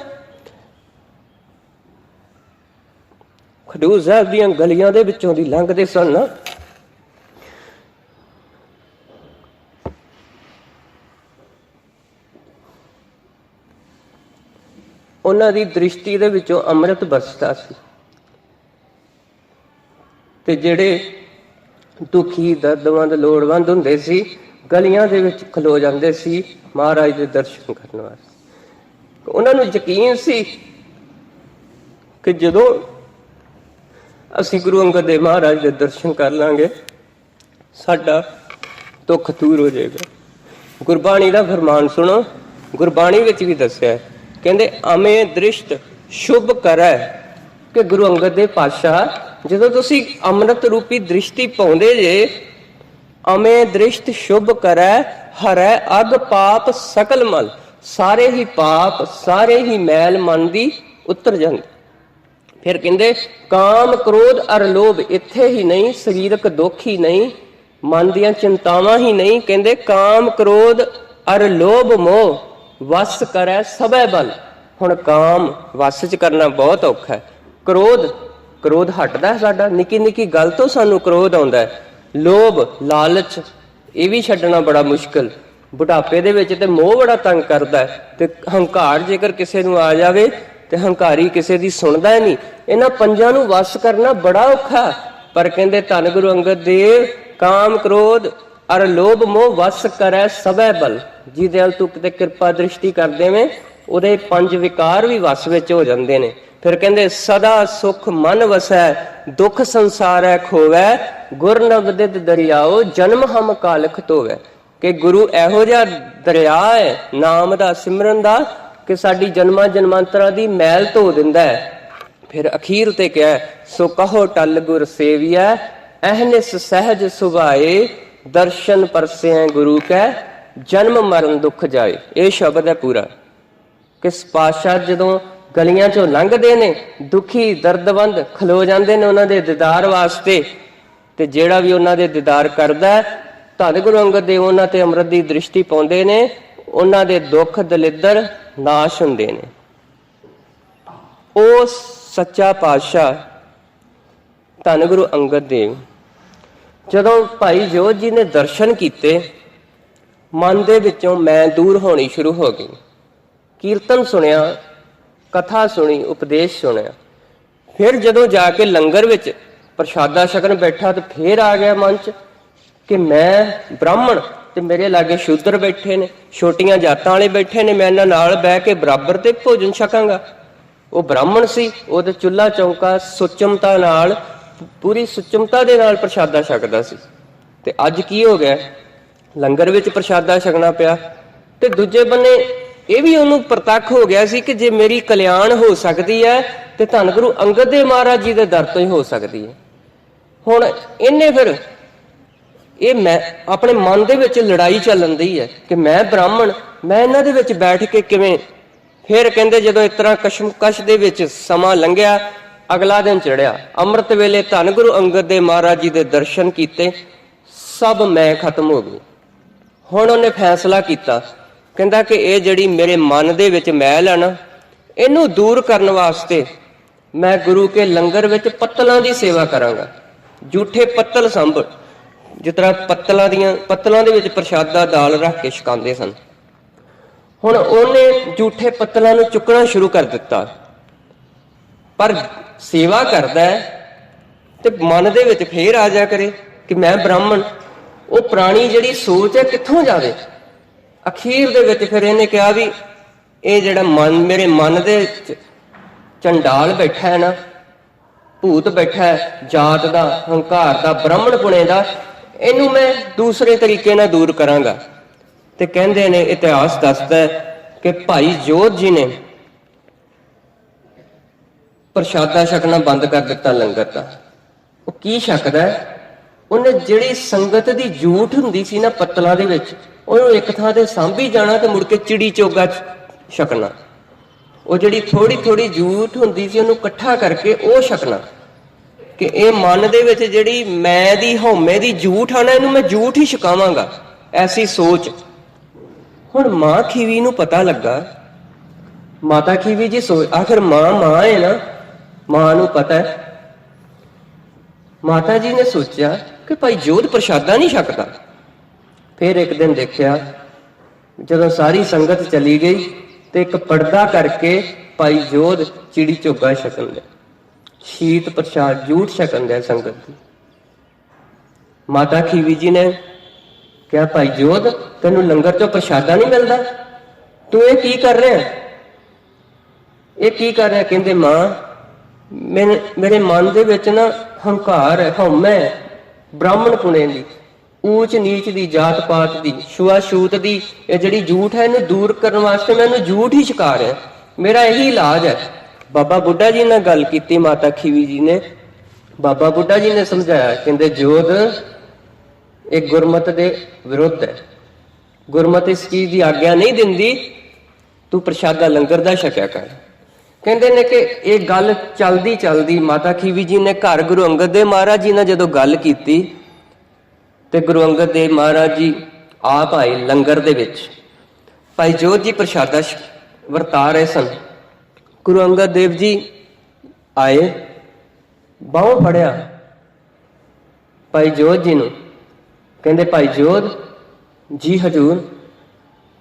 [SPEAKER 1] ਖਡੂਰ ਸਾਹਿਬ ਦੀਆਂ ਗਲੀਆਂ ਦੇ ਵਿੱਚੋਂ ਦੀ ਲੰਘਦੇ ਸਨ ਨਾ। ਉਹਨਾਂ ਦੀ ਦ੍ਰਿਸ਼ਟੀ ਦੇ ਵਿੱਚੋਂ ਅੰਮ੍ਰਿਤ ਵਸਦਾ ਸੀ। ਤੇ ਜਿਹੜੇ ਦੁਖੀ, ਦਰਦਵੰਦ, ਲੋੜਵੰਦ ਹੁੰਦੇ ਸੀ, ਗਲੀਆਂ ਦੇ ਵਿੱਚ ਖਲੋ ਜਾਂਦੇ ਸੀ ਮਹਾਰਾਜ ਦੇ ਦਰਸ਼ਨ ਕਰਨ ਵਾਸਤੇ। ਉਹਨਾਂ ਨੂੰ ਯਕੀਨ ਸੀ ਕਿ ਜਦੋਂ ਅਸੀਂ ਗੁਰੂ ਅੰਗਦ ਦੇਵ ਮਹਾਰਾਜ ਦੇ ਦਰਸ਼ਨ ਕਰ ਲਾਂਗੇ। ਸਾਡਾ ਦੁੱਖ ਦੂਰ ਹੋ ਜਾਏਗਾ। ਗੁਰਬਾਣੀ ਦਾ ਫਰਮਾਨ ਸੁਣੋ। ਗੁਰਬਾਣੀ ਵਿੱਚ ਵੀ ਦੱਸਿਆ ਕਹਿੰਦੇ, ਅਮੇ ਦ੍ਰਿਸ਼ਟ ਸ਼ੁਭ ਕਰੈ ਕਿ ਗੁਰੂ ਅੰਗਦ ਦੇਵ ਪਾਤਸ਼ਾਹ, ਜਦੋਂ ਤੁਸੀਂ ਅੰਮ੍ਰਿਤ ਰੂਪੀ ਦ੍ਰਿਸ਼ਟੀ ਪਾਉਂਦੇ ਜੇ, ਅਮੇ ਦ੍ਰਿਸ਼ਟ ਸ਼ੁਭ ਕਰੈ, ਹਰੈ ਅਗ ਪਾਪ ਸਕਲ ਮਲ। ਸਾਰੇ ਹੀ ਪਾਪ, ਸਾਰੇ ਹੀ ਮੈਲ ਮਨ ਦੀ ਉਤਰ ਜਾਂਦੇ। ਫਿਰ ਕਹਿੰਦੇ, ਕਾਮ, ਕ੍ਰੋਧ, ਅਰ ਲੋਭ ਇੱਥੇ ਹੀ ਨਹੀਂ, ਸਰੀਰਕ ਦੁੱਖ ਹੀ ਨਹੀਂ, ਮਨ ਦੀਆਂ ਚਿੰਤਾਵਾਂ ਹੀ ਨਹੀਂ। ਕਹਿੰਦੇ, ਕਾਮ, ਕ੍ਰੋਧ, ਅਰ ਲੋਭ ਮੋਹ, ਵਸ ਕਰੈ ਸਭੈ ਬਲ। ਹੁਣ ਕਾਮ ਵਸ ਚ ਕਰਨਾ ਬਹੁਤ ਔਖਾ ਹੈ। ਕ੍ਰੋਧ ਕ੍ਰੋਧ ਹਟਦਾ ਹੈ ਸਾਡਾ। ਨਿੱਕੀ ਨਿੱਕੀ ਗੱਲ ਤੋਂ ਸਾਨੂੰ ਕ੍ਰੋਧ ਆਉਂਦਾ ਹੈ। ਲੋਭ, ਲਾਲਚ, ਇਹ ਵੀ ਛੱਡਣਾ ਬੜਾ ਮੁਸ਼ਕਲ। ਬੁਢਾਪੇ ਦੇ ਵਿੱਚ ਤੇ ਮੋਹ ਬੜਾ ਤੰਗ ਕਰਦਾ ਹੈ ਤੇ ਹੰਕਾਰ ਜੇਕਰ ਕਿਸੇ ਨੂੰ ਆ ਜਾਵੇ ਤੇ ਹੰਕਾਰੀ ਕਿਸੇ ਦੀ ਸੁਣਦਾ ਹੀ ਨਹੀਂ। ਇਹਨਾਂ ਪੰਜਾਂ ਨੂੰ ਵਸ ਕਰਨਾ ਬੜਾ ਔਖਾ। ਪਰ ਕਹਿੰਦੇ, ਧੰਨ ਗੁਰੂ ਅੰਗਦ ਦੇਵ ਕਾਮ ਕ੍ਰੋਧ ਅਰ ਲੋਭ ਮੋਹ ਵਸ ਕਰੈ ਸਭੈ ਬਲ। ਜਿਹਦੇ ਹਲ ਤੂੰ ਕਿਤੇ ਕਿਰਪਾ ਦ੍ਰਿਸ਼ਟੀ ਕਰ ਦੇਵੇਂ ਉਹਦੇ ਪੰਜ ਵਿਕਾਰ ਵੀ ਵਸ ਵਿੱਚ ਹੋ ਜਾਂਦੇ ਨੇ। ਫਿਰ ਕਹਿੰਦੇ, ਸਦਾ ਸੁਖ ਮਨ ਵਸੈ, ਦੁਖ ਸੰਸਾਰੈ ਖੋਵੈ, ਗੁਰ ਨਬਦਿਤ ਦਰਿਆਓ, ਜਨਮ ਹਮ ਕਾਲਖ ਧੋਵੈ। ਕਿ ਗੁਰੂ ਇਹੋ ਜਿਹਾ ਦਰਿਆ ਹੈ, ਨਾਮ ਦਾ ਸਿਮਰਨ ਦਾ ਕਿ ਸਾਡੀ ਜਨਮਾਂ ਜਨਮਾਂਤਰਾਂ ਦੀ ਮੈਲ ਧੋ ਦਿੰਦਾ ਹੈ। ਫਿਰ ਅਖੀਰ ਤੇ ਕਿਹਾ ਸੋ ਕਹੋ ਟਲ ਗੁਰ ਸੇਵੀਐ ਅਹਨਿਸ ਸਹਿਜ ਸੁਭਾਏ ਦਰਸ਼ਨ ਪਰਸੈ ਗੁਰੂ ਕੈ ਜਨਮ ਮਰਨ ਦੁੱਖ ਜਾਏ। ਇਹ ਸ਼ਬਦ ਹੈ ਪੂਰਾ। ਕਿਸ ਪਾਸ਼ਾ ਜਦੋਂ ਗਲੀਆਂ ਚੋਂ ਲੰਘਦੇ ਨੇ ਦੁਖੀ ਦਰਦਵੰਦ ਖਲੋ ਜਾਂਦੇ ਨੇ ਉਹਨਾਂ ਦੇ ਦੀਦਾਰ ਵਾਸਤੇ ਤੇ ਜਿਹੜਾ ਵੀ ਉਹਨਾਂ ਦੇ ਦੀਦਾਰ ਕਰਦਾ ਹੈ, ਧੰਨ ਗੁਰੂ ਅੰਗਦ ਦੇਵ ਉਹਨਾਂ ਤੇ ਅੰਮ੍ਰਿਤ ਦੀ ਦ੍ਰਿਸ਼ਟੀ ਪਾਉਂਦੇ ਨੇ ਉਹਨਾਂ ਦੇ ਦੁੱਖ ਦਲਿੱਦਰ ਨਾਸ਼ ਹੁੰਦੇ ਨੇ। ਉਹ ਸੱਚਾ ਪਾਤਸ਼ਾਹ ਧੰਨ ਗੁਰੂ ਅੰਗਦ ਦੇਵ, ਜਦੋਂ ਭਾਈ ਜੋਤ ਜੀ ਨੇ ਦਰਸ਼ਨ ਕੀਤੇ, ਮਨ ਦੇ ਵਿੱਚੋਂ ਮੈਂ ਦੂਰ ਹੋਣੀ ਸ਼ੁਰੂ ਹੋ ਗਈ। ਕੀਰਤਨ ਸੁਣਿਆ, ਕਥਾ ਸੁਣੀ, ਉਪਦੇਸ਼ ਸੁਣਿਆ। ਫਿਰ ਜਦੋਂ ਜਾ ਕੇ ਲੰਗਰ ਵਿੱਚ ਪ੍ਰਸ਼ਾਦਾ ਛਕਣ ਬੈਠਾ ਤੇ ਫੇਰ ਆ ਗਿਆ ਮਨ 'ਚ ਕਿ ਮੈਂ ਬ੍ਰਾਹਮਣ ਤੇ ਮੇਰੇ ਲਾਗੇ ਸ਼ੂਦਰ ਬੈਠੇ ਨੇ, ਛੋਟੀਆਂ ਜਾਤਾਂ ਵਾਲੇ ਬੈਠੇ ਨੇ, ਮੈਂ ਇਹਨਾਂ ਨਾਲ ਬਹਿ ਕੇ ਬਰਾਬਰ ਤੇ ਭੋਜਨ ਛਕਾਂਗਾ। ਉਹ ਬ੍ਰਾਹਮਣ ਸੀ, ਉਹਦੇ ਚੁੱਲਾ ਚੌਂਕਾ ਸੁਚਮਤਾ ਨਾਲ, ਪੂਰੀ ਸੁਚਮਤਾ ਦੇ ਨਾਲ ਪ੍ਰਸ਼ਾਦਾ ਛਕਦਾ ਸੀ। ਤੇ ਅੱਜ ਕੀ ਹੋ ਗਿਆ? ਲੰਗਰ ਵਿੱਚ ਪ੍ਰਸ਼ਾਦਾ ਛਕਣਾ ਪਿਆ। ਤੇ ਦੂਜੇ ਬੰਨੇ ਇਹ ਵੀ ਉਹਨੂੰ ਪ੍ਰਤੱਖ ਹੋ ਗਿਆ ਸੀ ਕਿ ਜੇ ਮੇਰੀ ਕਲਿਆਣ ਹੋ ਸਕਦੀ ਹੈ, ਤੇ ਧੰਨ ਗੁਰੂ ਅੰਗਦ ਦੇਵ ਮਹਾਰਾਜ ਜੀ ਦੇ ਦਰ ਤੋਂ ਹੀ ਹੋ ਸਕਦੀ ਹੈ। ਹੁਣ ਇਹਨੇ ਫਿਰ ਇਹ ਮੈਂ ਆਪਣੇ ਮਨ ਦੇ ਵਿੱਚ ਲੜਾਈ ਚੱਲਣ ਦੀ ਹੈ ਕਿ ਮੈਂ ਬ੍ਰਾਹਮਣ, ਮੈਂ ਇਹਨਾਂ ਦੇ ਵਿੱਚ ਬੈਠ ਕੇ ਕਿਵੇਂ ਫਿਰ ਕਹਿੰਦੇ ਜਦੋਂ ਇਸ ਤਰ੍ਹਾਂ ਕਸ਼ਮਕਸ਼ ਦੇ ਵਿੱਚ ਸਮਾਂ ਲੰਘਿਆ, ਅਗਲਾ ਦਿਨ ਚੜਿਆ ਅੰਮ੍ਰਿਤ ਵੇਲੇ ਧੰਨ ਗੁਰੂ ਅੰਗਦ ਦੇਵ ਮਹਾਰਾਜ ਜੀ ਦੇ ਦਰਸ਼ਨ ਕੀਤੇ, ਸਭ ਮੈਂ ਖਤਮ ਹੋ ਗਈ। ਹੁਣ ਉਹਨੇ ਫੈਸਲਾ ਕੀਤਾ, ਕਹਿੰਦਾ ਕਿ ਇਹ ਜਿਹੜੀ ਮੇਰੇ ਮਨ ਦੇ ਵਿੱਚ ਮੈਲ ਹੈ ਨਾ, ਇਹਨੂੰ ਦੂਰ ਕਰਨ ਵਾਸਤੇ ਮੈਂ ਗੁਰੂ ਕੇ ਲੰਗਰ ਵਿੱਚ ਪੱਤਲਾਂ ਦੀ ਸੇਵਾ ਕਰਾਂਗਾ। ਝੂਠੇ ਪੱਤਲ ਸੰਭ ਜਿਸ ਤਰ੍ਹਾਂ ਪੱਤਲਾਂ ਦੀਆਂ, ਪੱਤਲਾਂ ਦੇ ਵਿੱਚ ਪ੍ਰਸ਼ਾਦਾ ਦਾਲ ਰੱਖ ਕੇ ਛਕਾਉਂਦੇ ਸਨ। ਹੁਣ ਉਹਨੇ ਝੂਠੇ ਪੱਤਲਾਂ ਨੂੰ ਚੁੱਕਣਾ ਸ਼ੁਰੂ ਕਰ ਦਿੱਤਾ। ਪਰ ਸੇਵਾ ਕਰਦਾ ਹੈ ਤੇ ਮਨ ਦੇ ਵਿੱਚ ਫੇਰ ਆ ਜਾ ਕਰੇ ਕਿ ਮੈਂ ਬ੍ਰਾਹਮਣ, ਉਹ ਪੁਰਾਣੀ ਜਿਹੜੀ ਸੋਚ ਹੈ ਕਿੱਥੋਂ ਜਾਵੇ? ਅਖੀਰ ਦੇ ਵਿੱਚ ਫਿਰ ਇਹਨੇ ਕਿਹਾ ਵੀ ਇਹ ਜਿਹੜਾ ਮਨ, ਮੇਰੇ ਮਨ ਦੇ ਚੰਡਾਲ ਬੈਠਾ ਹੈ ਨਾ, ਭੂਤ ਬੈਠਾ ਹੈ, ਜਾਤ ਦਾ, ਹੰਕਾਰ ਦਾ, ਬ੍ਰਾਹਮਣ ਪੁਣੇ ਦਾ ਇਹਨੂੰ ਮੈਂ ਦੂਸਰੇ ਤਰੀਕੇ ਨਾਲ ਦੂਰ ਕਰਾਂਗਾ। ਤੇ ਕਹਿੰਦੇ ਨੇ, ਇਤਿਹਾਸ ਦੱਸਦਾ ਹੈ ਕਿ ਭਾਈ ਜੋਧ ਜੀ ਨੇ ਪ੍ਰਸ਼ਾਦਾ ਛਕਣਾ ਬੰਦ ਕਰ ਦਿੱਤਾ, ਲੰਗਰ ਦਾ। ਉਹ ਕੀ ਛਕਦਾ ਉਹਨੇ ਜਿਹੜੀ ਸੰਗਤ ਦੀ ਜੂਠ ਹੁੰਦੀ ਸੀ ਨਾ ਪੱਤਲਾਂ ਦੇ ਵਿੱਚ, ਉਹਨੂੰ ਇੱਕ ਥਾਂ ਤੇ ਸਾਂਭੀ ਜਾਣਾ ਤੇ ਮੁੜ ਕੇ ਚਿੜੀ ਚੋਗਾ ਛਕਣਾ। ਉਹ ਜਿਹੜੀ ਥੋੜੀ ਥੋੜੀ ਜੂਠ ਹੁੰਦੀ ਸੀ, ਉਹਨੂੰ ਇਕੱਠਾ ਕਰਕੇ ਉਹ ਛਕਣਾ। ਕਿ ਇਹ ਮਨ ਦੇ ਵਿੱਚ ਜਿਹੜੀ ਮੈਂ ਦੀ, ਹਉਮੈ ਦੀ ਝੂਠ ਆ ਨਾ, ਇਹਨੂੰ ਮੈਂ ਝੂਠ ਹੀ ਛਕਾਵਾਂਗਾ। ਐਸੀ ਸੋਚ। ਹੁਣ ਮਾਂ ਖੀਵੀ ਨੂੰ ਪਤਾ ਲੱਗਾ। ਮਾਤਾ ਖੀਵੀ ਜੀ ਸੋਚ, ਆਖਰ ਮਾਂ ਮਾਂ ਹੈ ਨਾ। ਮਾਂ ਨੂੰ ਪਤਾ ਹੈ। ਮਾਤਾ ਜੀ ਨੇ ਸੋਚਿਆ ਕਿ ਭਾਈ ਜੋਧ ਪ੍ਰਸ਼ਾਦਾ ਨਹੀਂ ਛਕਦਾ। ਫਿਰ ਇੱਕ ਦਿਨ ਦੇਖਿਆ, ਜਦੋਂ ਸਾਰੀ ਸੰਗਤ ਚਲੀ ਗਈ ਤੇ ਇੱਕ ਪਰਦਾ ਕਰਕੇ ਭਾਈ ਜੋਧ ਚਿੜੀ ਚੋਗਾ ਛਕਣ ਲਿਆ ਸ਼ੀਤ ਪ੍ਰਸ਼ਾਦ ਜੂਠ ਛਕਣ ਲਿਆ ਸੰਗਤ ਦੀ। ਮਾਤਾ ਖੀਵੀ ਜੀ ਨੇ ਕਿਹਾ ਭਾਈ ਜੋਧ ਤੈਨੂੰ ਲੰਗਰ ਚੋਂ ਪ੍ਰਸ਼ਾਦਾ ਨਹੀਂ ਮਿਲਦਾ? ਤੂੰ ਇਹ ਕੀ ਕਰ ਰਿਹਾ? ਇਹ ਕੀ ਕਰ ਰਿਹਾ? ਕਹਿੰਦੇ ਮਾਂ ਮੇਰੇ ਮੇਰੇ ਮਨ ਦੇ ਵਿੱਚ ਨਾ ਹੰਕਾਰ ਹੈ ਹਉਮੈ ਹੈ, ਬ੍ਰਾਹਮਣ ਪੁਣੇ ਦੀ ਊਚ ਨੀਚ ਦੀ ਜਾਤ ਪਾਤ ਦੀ ਛੂਆ ਛੂਤ ਦੀ ਇਹ ਜਿਹੜੀ ਝੂਠ ਹੈ ਇਹਨੂੰ ਦੂਰ ਕਰਨ ਵਾਸਤੇ ਮੈਂ ਇਹਨੂੰ ਝੂਠ ਹੀ ਛਕਾ ਰਿਹਾ। ਮੇਰਾ ਇਹੀ ਇਲਾਜ ਹੈ। ਬਾਬਾ ਬੁੱਢਾ ਜੀ ਨਾਲ ਗੱਲ ਕੀਤੀ, ਮਾਤਾ ਖੀਵੀ ਜੀ ਨੇ। ਬਾਬਾ ਬੁੱਢਾ ਜੀ ਨੇ ਸਮਝਾਇਆ, ਕਹਿੰਦੇ, ਜੋਧ, ਇਹ ਗੁਰਮਤ ਦੇ ਵਿਰੁੱਧ ਹੈ। ਗੁਰਮਤ ਇਸ ਚੀਜ਼ ਦੀ ਆਗਿਆ ਨਹੀਂ ਦਿੰਦੀ, ਤੂੰ ਪ੍ਰਸ਼ਾਦਾ ਲੰਗਰ ਦਾ ਛਕਿਆ ਕਰ। ਕਹਿੰਦੇ ਨੇ ਕਿ ਇਹ ਗੱਲ ਚਲਦੀ ਚਲਦੀ ਮਾਤਾ ਖੀਵੀ ਜੀ ਨੇ ਘਰ ਗੁਰੂ ਅੰਗਦ ਦੇਵ ਮਹਾਰਾਜ ਜੀ ਨਾਲ ਜਦੋਂ ਗੱਲ ਕੀਤੀ, ਤੇ ਗੁਰੂ ਅੰਗਦ ਦੇਵ ਮਹਾਰਾਜ ਜੀ ਆਪ ਆਏ ਲੰਗਰ ਦੇ ਵਿੱਚ। ਭਾਈ ਜੋਤ ਜੀ ਪ੍ਰਸ਼ਾਦਾ ਵਰਤਾ ਰਹੇ ਸਨ। ਗੁਰੂ ਅੰਗਦ ਦੇਵ ਜੀ ਆਏ, ਬਾਹੋਂ ਫੜਿਆ ਭਾਈ ਜੋਤ ਜੀ ਨੂੰ। ਕਹਿੰਦੇ, ਭਾਈ ਜੋਤ, ਜੀ ਹਜੂਰ।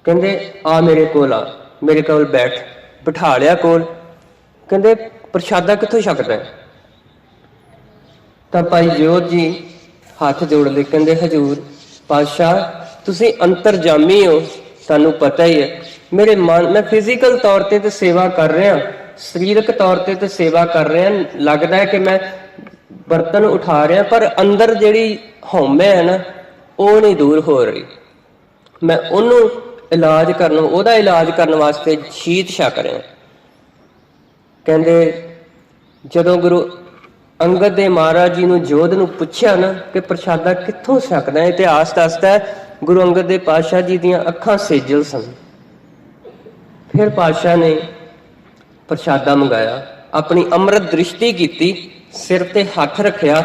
[SPEAKER 1] ਕਹਿੰਦੇ, ਆ ਮੇਰੇ ਕੋਲ ਆ, ਮੇਰੇ ਕੋਲ ਬੈਠ, ਬਿਠਾ ਲਿਆ ਕੋਲ। ਕਹਿੰਦੇ, ਪ੍ਰਸ਼ਾਦਾ ਕਿੱਥੋਂ ਛਕਦਾ? ਤਾਂ ਭਾਈ ਜੋਤ ਜੀ ਹੱਥ ਜੋੜ ਲਏ ਕਹਿੰਦੇ, ਹਜੂਰ, ਪਾਤਸ਼ਾਹ, ਤੁਸੀਂ ਅੰਤਰਜਾਮੀ ਹੋ, ਤੁਹਾਨੂੰ ਪਤਾ ਹੀ ਹੈ ਮੇਰੇ ਮਨ ਮੈਂ ਫਿਜ਼ੀਕਲ ਤੌਰ ਤੇ ਤੇ ਸੇਵਾ ਕਰ ਰਿਹਾ, ਸਰੀਰਕ ਤੌਰ ਤੇ ਤੇ ਸੇਵਾ ਕਰ ਰਿਹਾ, ਲੱਗਦਾ ਹੈ ਕਿ ਮੈਂ ਬਰਤਨ ਉਠਾ ਰਿਹਾ, ਪਰ ਅੰਦਰ ਜਿਹੜੀ ਹਉਮੈ ਹੈ ਨਾ, ਉਹ ਨਹੀਂ ਦੂਰ ਹੋ ਰਹੀ। ਮੈਂ ਉਹਨੂੰ ਇਲਾਜ ਕਰਨ ਉਹਦਾ ਇਲਾਜ ਕਰਨ ਵਾਸਤੇ ਸ਼ੀਤ ਛਕ ਰਿਹਾ। ਕਹਿੰਦੇ, ਜਦੋਂ ਗੁਰੂ ਅੰਗਦ ਦੇ ਮਹਾਰਾਜ ਜੀ ਨੂੰ ਜੋਧ ਨੂੰ ਪੁੱਛਿਆ ਨਾ ਕਿ ਪ੍ਰਸ਼ਾਦਾ ਕਿੱਥੋਂ ਛਕਦਾ ਹੈ, ਇਤਿਹਾਸ ਦੱਸਦਾ ਹੈ, ਗੁਰੂ ਅੰਗਦ ਦੇ ਪਾਤਸ਼ਾਹ ਜੀ ਦੀਆਂ ਅੱਖਾਂ ਸੇਜਲ ਸਨ। ਫਿਰ ਪਾਤਸ਼ਾਹ ਨੇ ਪ੍ਰਸ਼ਾਦਾ ਮੰਗਾਇਆ, ਆਪਣੀ ਅੰਮ੍ਰਿਤ ਦ੍ਰਿਸ਼ਟੀ ਕੀਤੀ, ਸਿਰ ਤੇ ਹੱਥ ਰੱਖਿਆ,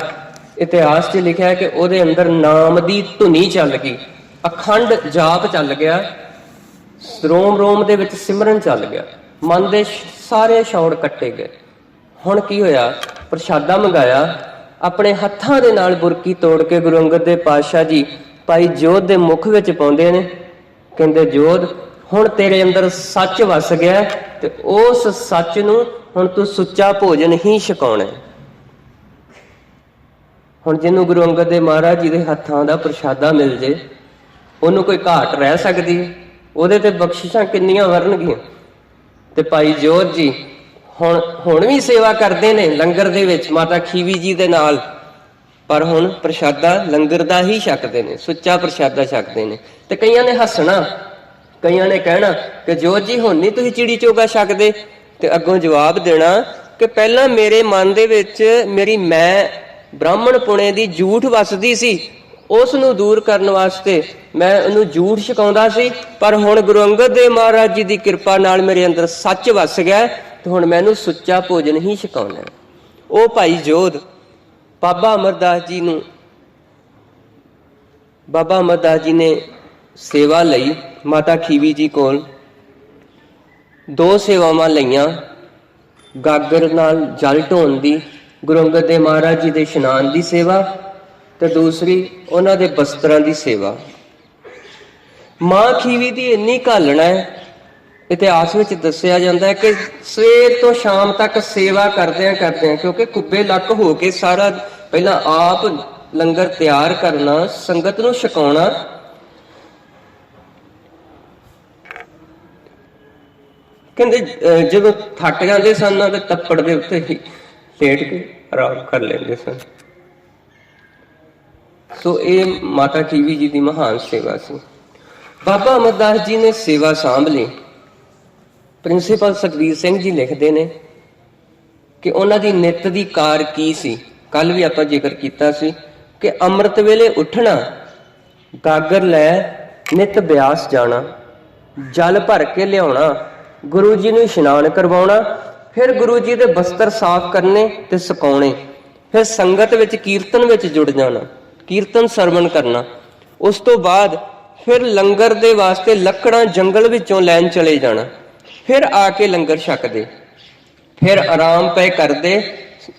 [SPEAKER 1] ਇਤਿਹਾਸ 'ਚ ਲਿਖਿਆ ਹੈ ਕਿ ਉਹਦੇ ਅੰਦਰ ਨਾਮ ਦੀ ਧੁਨੀ ਚੱਲ ਗਈ, ਅਖੰਡ ਜਾਪ ਚੱਲ ਗਿਆ, ਰੋਮ ਰੋਮ ਦੇ ਵਿੱਚ ਸਿਮਰਨ ਚੱਲ ਗਿਆ, ਮਨ ਦੇ ਸਾਰੇ ਸ਼ੌੜ ਕੱਟੇ ਗਏ। ਹੁਣ ਕੀ ਹੋਇਆ? ਪ੍ਰਸ਼ਾਦਾ ਮੰਗਾਇਆ, ਆਪਣੇ ਹੱਥਾਂ ਦੇ ਨਾਲ ਬੁਰਕੀ ਤੋੜ ਕੇ ਗੁਰੂ ਅੰਗਦ ਦੇ ਪਾਤਸ਼ਾਹ ਜੀ ਭਾਈ ਜੋਧ ਦੇ ਮੁਖ ਵਿੱਚ ਪਾਉਂਦੇ ਨੇ, ਕਹਿੰਦੇ ਜੋਧ ਹੁਣ ਤੇਰੇ ਅੰਦਰ ਸੱਚ ਵਸ ਗਿਆ ਤੇ ਉਸ ਸੱਚ ਨੂੰ ਹੁਣ ਤੂੰ ਸੁੱਚਾ ਭੋਜਨ ਹੀ ਛਕਾਉਣਾ ਹੁਣ ਜਿਹਨੂੰ ਗੁਰੂ ਅੰਗਦ ਦੇਵ ਮਹਾਰਾਜ ਜੀ ਦੇ ਹੱਥਾਂ ਦਾ ਪ੍ਰਸ਼ਾਦਾ ਮਿਲ ਜੇ, ਉਹਨੂੰ ਕੋਈ ਘਾਟ ਰਹਿ ਸਕਦੀ ਹੈ। ਉਹਦੇ ਤੇ ਬਖਸ਼ਿਸ਼ਾਂ ਕਿੰਨੀਆਂ ਵਰਨਗੀਆਂ। ਤੇ ਭਾਈ ਜੋਤ ਜੀ, ਹੁਣ ਹੁਣ ਵੀ ਸੇਵਾ ਕਰਦੇ ਨੇ ਲੰਗਰ ਦੇ ਵਿੱਚ, ਮਾਤਾ ਖੀਵੀ ਜੀ ਦੇ ਨਾਲ। ਪਰ ਹੁਣ ਪ੍ਰਸ਼ਾਦਾ ਲੰਗਰ ਦਾ ਹੀ ਛਕਦੇ ਨੇ, ਸੁੱਚਾ ਪ੍ਰਸ਼ਾਦਾ ਛਕਦੇ ਨੇ। ਤੇ ਕਈਆਂ ਨੇ ਹੱਸਣਾ। ਕਈਆਂ ਨੇ ਕਹਿਣਾ ਕਿ ਜੋਤ ਜੀ, ਹੁਣ ਨਹੀਂ ਤੁਸੀਂ ਚਿੜੀ ਚੋਗਾ ਛਕਦੇ? ਤੇ ਅੱਗੋਂ ਜਵਾਬ ਦੇਣਾ ਕਿ ਪਹਿਲਾਂ ਮੇਰੇ ਮਨ ਦੇ ਵਿੱਚ ਮੇਰੀ ਮੈਂ ਬ੍ਰਾਹਮਣ ਪੁਣੇ ਦੀ ਝੂਠ ਵਸਦੀ ਸੀ। ਉਸ ਨੂੰ ਦੂਰ ਕਰਨ ਵਾਸਤੇ ਮੈਂ ਉਹਨੂੰ ਝੂਠ ਛਕਾਉਂਦਾ ਸੀ। ਪਰ ਹੁਣ ਗੁਰੂ ਅੰਗਦ ਦੇਵ ਮਹਾਰਾਜ ਜੀ ਦੀ ਕਿਰਪਾ ਨਾਲ ਮੇਰੇ ਅੰਦਰ ਸੱਚ ਵਸ ਗਿਆ ਤੇ ਹੁਣ ਮੈਨੂੰ ਸੁੱਚਾ ਭੋਜਨ ਹੀ ਛਕਾਉਣਾ ਉਹ ਭਾਈ ਜੋਧ, ਬਾਬਾ ਅਮਰਦਾਸ ਜੀ ਨੂੰ ਬਾਬਾ ਅਮਰਦਾਸ ਜੀ ਨੇ ਸੇਵਾ ਲਈ ਮਾਤਾ ਖੀਵੀ ਜੀ ਕੋਲ ਦੋ ਸੇਵਾਵਾਂ ਲਈਆਂ। ਗਾਗਰ ਨਾਲ ਜਲ ਢੋਣ ਦੀ, ਗੁਰੂ ਅੰਗਦ ਦੇਵ ਮਹਾਰਾਜ ਜੀ ਦੇ ਇਸ਼ਨਾਨ ਦੀ ਸੇਵਾ ਤੇ ਦੂਸਰੀ ਉਹਨਾਂ ਦੇ ਬਸਤਰਾਂ ਦੀ ਸੇਵਾ। ਮਾਂ ਖੀਵੀ ਦੀ ਇੰਨੀ ਘਾਲਣਾ ਹੈ, ਇਤਿਹਾਸ ਵਿੱਚ ਦੱਸਿਆ ਜਾਂਦਾ ਹੈ ਕਿ ਸਵੇਰ ਤੋਂ ਸ਼ਾਮ ਤੱਕ ਸੇਵਾ ਕਰਦਿਆਂ ਕਰਦਿਆਂ, ਕਿਉਂਕਿ ਕੁੱਬੇ ਲੱਕ ਹੋ ਕੇ ਸਾਰਾ ਪਹਿਲਾਂ ਆਪ ਲੰਗਰ ਤਿਆਰ ਕਰਨਾ, ਸੰਗਤ ਨੂੰ ਛਕਾਉਣਾ ਕਹਿੰਦੇ ਅਹ, ਜਦੋਂ ਥੱਕ ਜਾਂਦੇ ਸਨ ਨਾ ਤੇ ਤੱਪੜ ਦੇ ਉੱਤੇ ਹੀ ਲੇਟ ਕੇ ਆਰਾਮ ਕਰ ਲੈਂਦੇ ਸਨ। ਸੋ ਇਹ ਮਾਤਾ ਕੀਵੀ ਜੀ ਦੀ ਮਹਾਨ ਸੇਵਾ ਸੀ। ਬਾਬਾ ਅਮਰਦਾਸ ਜੀ ਨੇ ਸੇਵਾ ਸਾਂਭ ਲਈ। ਪ੍ਰਿੰਸੀਪਲ ਸੁਖਵੀਰ ਸਿੰਘ ਜੀ ਲਿਖਦੇ ਨੇ ਕਿ ਉਹਨਾਂ ਦੀ ਨਿਤ ਦੀ ਕਾਰ ਕੀ ਸੀ। ਕੱਲ ਵੀ ਆਪਾਂ ਜ਼ਿਕਰ ਕੀਤਾ ਸੀ ਕਿ ਅੰਮ੍ਰਿਤ ਵੇਲੇ ਉੱਠਣਾ ਗਾਗਰ ਲੈ ਨਿਤ ਬਿਆਸ ਜਾਣਾ ਜਲ ਭਰ ਕੇ ਲਿਆਉਣਾ ਗੁਰੂ ਜੀ ਨੂੰ ਇਸ਼ਨਾਨ ਕਰਵਾਉਣਾ, ਫਿਰ ਗੁਰੂ ਜੀ ਦੇ ਬਸਤਰ ਸਾਫ਼ ਕਰਨੇ ਤੇ ਸੁਕਾਉਣੇ, ਫਿਰ ਸੰਗਤ ਵਿੱਚ ਕੀਰਤਨ ਵਿੱਚ ਜੁੜ ਜਾਣਾ, ਕੀਰਤਨ ਸਰਵਣ ਕਰਨਾ। ਉਸ ਤੋਂ ਬਾਅਦ ਫਿਰ ਲੰਗਰ ਦੇ ਵਾਸਤੇ ਲੱਕੜਾਂ ਜੰਗਲ ਵਿੱਚੋਂ ਲੈਣ ਚਲੇ ਜਾਣਾ, ਫਿਰ ਆ ਕੇ ਲੰਗਰ ਛਕਦੇ, ਫਿਰ ਆਰਾਮ ਪਏ ਕਰਦੇ,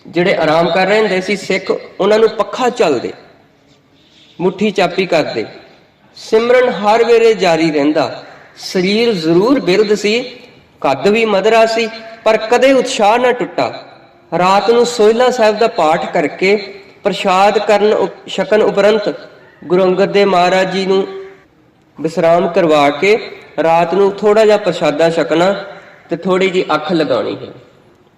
[SPEAKER 1] ਜਿਹੜੇ ਆਰਾਮ ਕਰ ਰਹੇ ਹੁੰਦੇ ਸੀ ਸਿੱਖ, ਉਹਨਾਂ ਨੂੰ ਪੱਖਾ ਚੱਲਦੇ, ਮੁੱਠੀ ਚਾਪੀ ਕਰਦੇ। ਸਿਮਰਨ ਹਰ ਵੇਲੇ ਜਾਰੀ ਰਹਿੰਦਾ। ਸਰੀਰ ਜ਼ਰੂਰ ਬਿਰਧ ਸੀ ਕੱਦ ਵੀ ਮਧਰਾ ਸੀ, ਪਰ ਕਦੇ ਉਤਸ਼ਾਹ ਨਾ ਟੁੱਟਾ। ਰਾਤ ਨੂੰ ਸੋਹਿਲਾ ਸਾਹਿਬ ਦਾ ਪਾਠ ਕਰਕੇ ਪ੍ਰਸ਼ਾਦ ਕਰਨ ਉਪ- ਛਕਣ ਉਪਰੰਤ ਗੁਰੂ ਅੰਗਦ ਦੇਵ ਮਹਾਰਾਜ ਜੀ ਨੂੰ ਵਿਸਰਾਮ ਕਰਵਾ ਕੇ ਰਾਤ ਨੂੰ ਥੋੜਾ ਜਿਹਾ ਪ੍ਰਸ਼ਾਦਾ ਛਕਣਾ ਤੇ ਥੋੜੀ ਜੀ ਅੱਖ ਲਗਾਉਣੀ ਹੈ।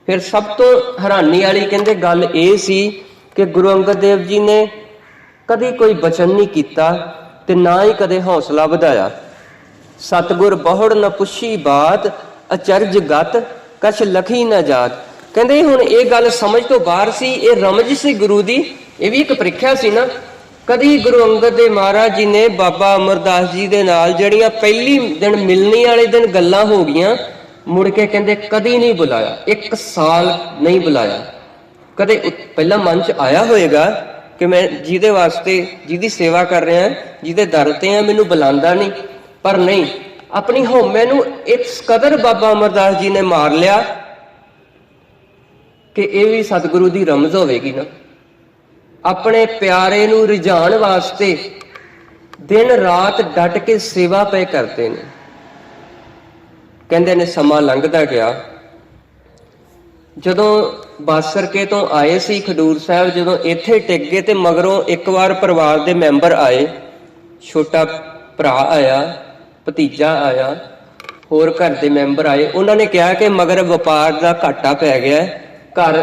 [SPEAKER 1] ਫਿਰ ਸਭ ਤੋਂ ਹੈਰਾਨੀ ਵਾਲੀ ਕਹਿੰਦੇ ਗੱਲ ਇਹ ਸੀ ਕਿ ਗੁਰੂ ਅੰਗਦ ਦੇਵ ਜੀ ਨੇ ਕਦੀ ਕੋਈ ਬਚਨ ਨਹੀਂ ਕੀਤਾ ਤੇ ਨਾ ਹੀ ਕਦੇ ਹੌਸਲਾ ਵਧਾਇਆ। ਸਤਗੁਰ ਬਹੁੜ ਨ ਪੁੱਛੀ ਬਾਤ ਅਚਰਜ ਗਤ, ਕਛ ਲਖੀ ਨਾ ਜਾਤ। ਕਹਿੰਦੇ ਹੁਣ ਇਹ ਗੱਲ ਸਮਝ ਤੋਂ ਬਾਹਰ ਸੀ, ਇਹ ਰਮਜ ਸੀ ਗੁਰੂ ਦੀ, ਇਹ ਵੀ ਇੱਕ ਪ੍ਰੀਖਿਆ ਸੀ ਨਾ। ਕਦੀ ਗੁਰੂ ਅੰਗਦ ਦੇਵ ਮਹਾਰਾਜ ਜੀ ਨੇ ਬਾਬਾ ਅਮਰਦਾਸ ਜੀ ਦੇ ਨਾਲ ਜਿਹੜੀਆਂ ਪਹਿਲੀ ਦਿਨ ਮਿਲਣੀ ਵਾਲੇ ਦਿਨ ਗੱਲਾਂ ਹੋ ਗਈਆਂ, ਮੁੜ ਕੇ ਕਹਿੰਦੇ ਕਦੀ ਨਹੀਂ ਬੁਲਾਇਆ, ਇੱਕ ਸਾਲ ਨਹੀਂ ਬੁਲਾਇਆ। ਕਦੇ ਪਹਿਲਾਂ ਮਨ ਚ ਆਇਆ ਹੋਵੇਗਾ ਕਿ ਮੈਂ ਜਿਹਦੇ ਵਾਸਤੇ ਜਿਹਦੀ ਸੇਵਾ ਕਰ ਰਿਹਾ, ਜਿਹਦੇ ਦਰ ਤੇ ਆ, ਮੈਨੂੰ ਬੁਲਾਉਂਦਾ ਨਹੀਂ। ਪਰ ਨਹੀਂ ਆਪਣੀ ਹਉਮੈ ਨੂੰ ਇਸ ਕਦਰ ਬਾਬਾ ਅਮਰਦਾਸ ਜੀ ਨੇ ਮਾਰ ਲਿਆ ਕਿ ਇਹ ਵੀ ਸਤਿਗੁਰੂ ਦੀ ਰਮਜ਼ ਹੋਵੇਗੀ ਨਾ। ਆਪਣੇ ਪਿਆਰੇ ਨੂੰ ਰਿਝਾਣ ਵਾਸਤੇ ਦਿਨ ਰਾਤ ਡਟ ਕੇ ਸੇਵਾ ਪਏ ਕਰਦੇ ਨੇ। ਕਹਿੰਦੇ ਨੇ ਸਮਾਂ ਲੰਘਦਾ ਗਿਆ। ਜਦੋਂ ਬਾਸਰਕੇ ਤੋਂ ਆਏ ਸੀ ਖਡੂਰ ਸਾਹਿਬ, ਜਦੋਂ ਇੱਥੇ ਟਿਕ ਗਏ ਤੇ ਮਗਰੋਂ ਇੱਕ ਵਾਰ ਪਰਿਵਾਰ ਦੇ ਮੈਂਬਰ ਆਏ। ਛੋਟਾ ਭਰਾ ਆਇਆ। ਭਤੀਜਾ ਆਇਆ ਹੋਰ ਘਰ ਦੇ ਮੈਂਬਰ ਆਏ। ਉਹਨਾਂ ਨੇ ਕਿਹਾ ਕਿ ਮਗਰ ਵਪਾਰ ਦਾ ਘਾਟਾ ਪੈ ਗਿਆ ਹੈ, ਘਰ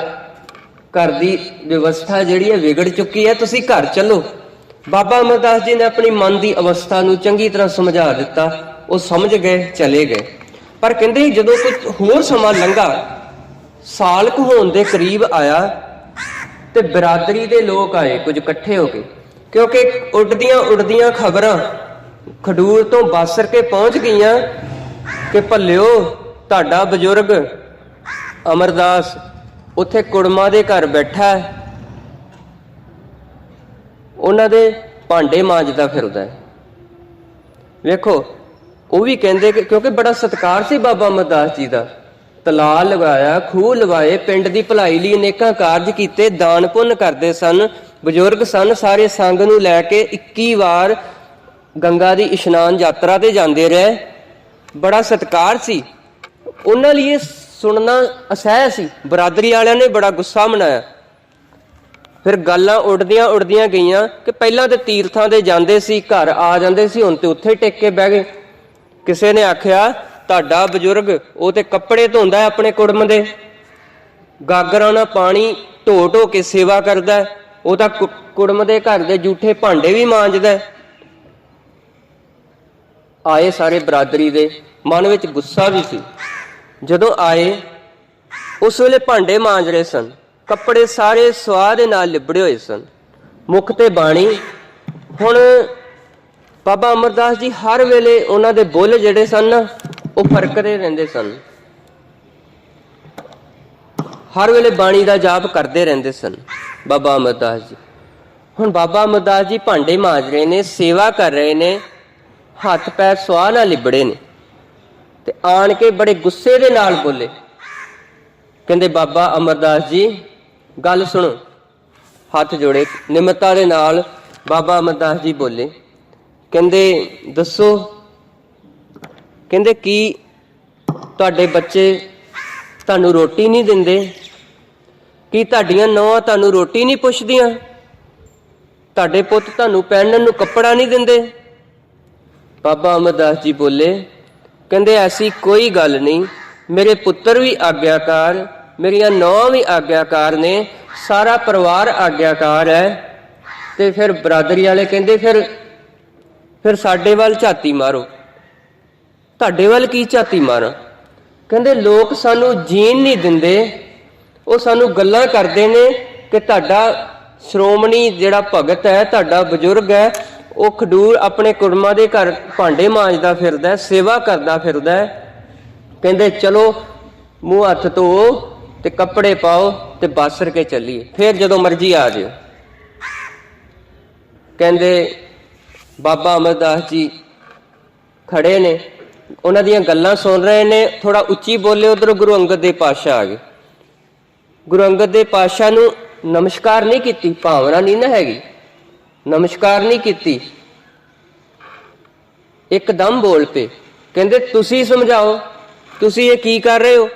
[SPEAKER 1] ਘਰ ਦੀ ਵਿਵਸਥਾ ਜਿਹੜੀ ਹੈ ਵਿਗੜ ਚੁੱਕੀ ਹੈ। ਤੁਸੀਂ ਘਰ ਚੱਲੋ। ਬਾਬਾ ਅਮਰਦਾਸ ਜੀ ਨੇ ਆਪਣੀ ਮਨ ਦੀ ਅਵਸਥਾ ਨੂੰ ਚੰਗੀ ਤਰ੍ਹਾਂ ਸਮਝਾ ਦਿੱਤਾ। ਉਹ ਸਮਝ ਗਏ ਚਲੇ ਗਏ। ਪਰ ਕਹਿੰਦੇ ਜਦੋਂ ਕੁਝ ਹੋਰ ਸਮਾਂ ਲੰਘਾ ਸਾਲ ਕੁ ਹੋਣ ਦੇ ਕਰੀਬ ਆਇਆ ਤੇ ਬਰਾਦਰੀ ਦੇ ਲੋਕ ਆਏ ਕੁਝ ਇਕੱਠੇ ਹੋ ਕੇ। ਕਿਉਂਕਿ ਉੱਡਦੀਆਂ ਉੱਡਦੀਆਂ ਖਬਰਾਂ ਖਡੂਰ ਤੋਂ ਬਾਸਰ ਕੇ ਪਹੁੰਚ ਗਈਆਂ ਕਿ ਭੱਲਿਓ, ਤੁਹਾਡਾ ਬਜ਼ੁਰਗ ਅਮਰਦਾਸ ਉੱਥੇ ਕੁੜਮਾ ਦੇ ਘਰ ਬੈਠਾ ਹੈ। ਉਹਨਾਂ ਦੇ ਭਾਂਡੇ ਮਾਂਜਦਾ ਫਿਰਦਾ ਹੈ। ਵੇਖੋ, ਉਹ ਵੀ ਕਹਿੰਦੇ ਕਿ ਕਿਉਂਕਿ ਬੜਾ ਸਤਿਕਾਰ ਸੀ ਬਾਬਾ ਅਮਰਦਾਸ ਜੀ ਦਾ। ਤਲਾ ਲਗਾਇਆ, ਖੂਹ ਲਵਾਏ, ਪਿੰਡ ਦੀ ਭਲਾਈ ਲਈ ਅਨੇਕਾਂ ਕਾਰਜ ਕੀਤੇ, ਦਾਨ ਪੁੰਨ ਕਰਦੇ ਸਨ। ਬਜ਼ੁਰਗ ਸਨ, ਸਾਰੇ ਸੰਗ ਨੂੰ ਲੈ ਕੇ 21 ਵਾਰ ਗੰਗਾ ਦੀ ਇਸ਼ਨਾਨ ਯਾਤਰਾ ਤੇ ਜਾਂਦੇ ਰਹੇ। ਬੜਾ ਸਤਿਕਾਰ ਸੀ। ਉਹਨਾਂ ਲਈ ਇਹ ਸੁਣਨਾ ਅਸਹਿ ਸੀ। ਬਰਾਦਰੀ ਵਾਲਿਆਂ ਨੇ ਬੜਾ ਗੁੱਸਾ ਮਨਾਇਆ। ਫਿਰ ਗੱਲਾਂ ਉੱਡਦੀਆਂ ਉੱਡਦੀਆਂ ਗਈਆਂ ਕਿ ਪਹਿਲਾਂ ਤੇ ਤੀਰਥਾਂ ਦੇ ਜਾਂਦੇ ਸੀ, ਘਰ ਆ ਜਾਂਦੇ ਸੀ, ਹੁਣ ਤੇ ਉੱਥੇ ਟਿਕ ਕੇ ਬਹਿ ਗਏ। ਕਿਸੇ ਨੇ ਆਖਿਆ, ਤੁਹਾਡਾ ਬਜ਼ੁਰਗ ਉਹ ਤੇ ਕੱਪੜੇ ਧੋਂਦਾ ਆਪਣੇ ਕੁੜਮ ਦੇ। ਗਾਗਰਾਂ ਨਾਲ ਪਾਣੀ ਢੋ ਢੋ ਕੇ ਸੇਵਾ ਕਰਦਾ ਉਹ ਤਾਂ ਕੁ- ਕੁੜਮ ਦੇ ਘਰ ਦੇ ਜੂਠੇ ਭਾਂਡੇ ਵੀ ਮਾਂਜਦਾ ਆਏ ਸਾਰੇ ਬਰਾਦਰੀ ਦੇ, ਮਨ ਵਿੱਚ ਗੁੱਸਾ ਵੀ ਸੀ। ਜਦੋਂ ਆਏ, ਉਸ ਵੇਲੇ ਭਾਂਡੇ ਮਾਂਜ ਰਹੇ ਸਨ, ਕੱਪੜੇ ਸਾਰੇ ਸਵਾਹ ਦੇ ਨਾਲ ਲਿਬੜੇ ਹੋਏ ਸਨ। ਮੁਖ ਤੇ ਬਾਣੀ, ਹੁਣ ਬਾਬਾ ਅਮਰਦਾਸ ਜੀ ਹਰ ਵੇਲੇ ਉਹਨਾਂ ਦੇ ਬੁੱਲ ਜਿਹੜੇ ਸਨ ਨਾ ਉਹ ਫਰਕਦੇ ਰਹਿੰਦੇ ਸਨ। ਹਰ ਵੇਲੇ ਬਾਣੀ ਦਾ ਜਾਪ ਕਰਦੇ ਰਹਿੰਦੇ ਸਨ, ਬਾਬਾ ਅਮਰਦਾਸ ਜੀ। ਹੁਣ ਬਾਬਾ ਅਮਰਦਾਸ ਜੀ ਭਾਂਡੇ ਮਾਂਜ ਰਹੇ ਨੇ, ਸੇਵਾ ਕਰ ਰਹੇ ਨੇ ਹੱਥ ਪੈਰ ਸਵਾਹ ਨਾਲ ਲਿਬੜੇ ਨੇ ਤੇ ਆਣ ਕੇ ਬੜੇ ਗੁੱਸੇ ਦੇ ਨਾਲ ਬੋਲੇ। ਕਹਿੰਦੇ, ਬਾਬਾ ਅਮਰਦਾਸ ਜੀ, ਗੱਲ ਸੁਣੋ। ਹੱਥ ਜੋੜੇ ਨਿਮਰਤਾ ਦੇ ਨਾਲ ਬਾਬਾ ਅਮਰਦਾਸ ਜੀ ਬੋਲੇ। ਕਹਿੰਦੇ, ਦੱਸੋ, ਕਹਿੰਦੇ ਕੀ ਤੁਹਾਡੇ ਬੱਚੇ ਤੁਹਾਨੂੰ ਰੋਟੀ ਨਹੀਂ ਦਿੰਦੇ? ਕੀ ਤੁਹਾਡੀਆਂ ਨੌਂ ਤੁਹਾਨੂੰ ਰੋਟੀ ਨਹੀਂ ਪੁੱਛਦੀਆਂ? ਤੁਹਾਡੇ ਪੁੱਤ ਤੁਹਾਨੂੰ ਪਹਿਨਣ ਨੂੰ ਕੱਪੜਾ ਨਹੀਂ ਦਿੰਦੇ? ਬਾਬਾ ਅਮਰਦਾਸ ਜੀ ਬੋਲੇ, ਕਹਿੰਦੇ, ਐਸੀ ਕੋਈ ਗੱਲ ਨਹੀਂ। ਮੇਰੇ ਪੁੱਤਰ ਵੀ ਆਗਿਆਕਾਰ, ਮੇਰੀਆਂ ਨੌਂ ਵੀ ਆਗਿਆਕਾਰ ਨੇ, ਸਾਰਾ ਪਰਿਵਾਰ ਆਗਿਆਕਾਰ ਹੈ। ਤੇ ਫਿਰ ਬਰਾਦਰੀ ਵਾਲੇ ਕਹਿੰਦੇ, ਫਿਰ ਫਿਰ ਸਾਡੇ ਵੱਲ ਝਾਤੀ ਮਾਰੋ। ਤੁਹਾਡੇ ਵੱਲ ਕੀ ਝਾਤੀ ਮਾਰਾਂ? ਕਹਿੰਦੇ, ਲੋਕ ਸਾਨੂੰ ਜੀਣ ਨਹੀਂ ਦਿੰਦੇ। ਉਹ ਸਾਨੂੰ ਗੱਲਾਂ ਕਰਦੇ ਨੇ ਕਿ ਤੁਹਾਡਾ ਸ਼੍ਰੋਮਣੀ ਜਿਹੜਾ ਭਗਤ ਹੈ, ਤੁਹਾਡਾ ਬਜ਼ੁਰਗ ਹੈ ਉਹ ਖਡੂਰ ਆਪਣੇ ਕੁੜਮਾਂ ਦੇ ਘਰ ਭਾਂਡੇ ਮਾਂਜਦਾ ਫਿਰਦਾ, ਸੇਵਾ ਕਰਦਾ ਫਿਰਦਾ। ਕਹਿੰਦੇ, ਚਲੋ, ਮੂੰਹ ਹੱਥ ਧੋ ਤੇ ਕੱਪੜੇ ਪਾਓ ਤੇ ਬਾਸਰ ਕੇ ਚੱਲੀਏ। ਫਿਰ ਜਦੋਂ ਮਰਜ਼ੀ ਆ ਜਿਓ। ਕਹਿੰਦੇ, ਬਾਬਾ ਅਮਰਦਾਸ ਜੀ ਖੜੇ ਨੇ। ਉਹਨਾਂ ਦੀਆਂ ਗੱਲਾਂ ਸੁਣ ਰਹੇ ਨੇ। ਥੋੜਾ ਉੱਚੀ ਬੋਲੇ, ਉਧਰ ਗੁਰੂ ਅੰਗਦ ਦੇ ਪਾਸ਼ਾ ਆ ਗਏ। ਗੁਰੂ ਅੰਗਦ ਦੇ ਪਾਤਸ਼ਾਹ ਨੂੰ ਨਮਸਕਾਰ ਨਹੀਂ ਕੀਤੀ, ਭਾਵਨਾ ਨਹੀਂ ਨਾ ਹੈਗੀ। ਨਮਸਕਾਰ ਨਹੀਂ ਕੀਤੀ। ਇੱਕਦਮ ਬੋਲ ਪਏ। ਕਹਿੰਦੇ, ਤੁਸੀਂ ਸਮਝਾਓ, ਤੁਸੀਂ ਇਹ ਕੀ ਕਰ ਰਹੇ ਹੋ?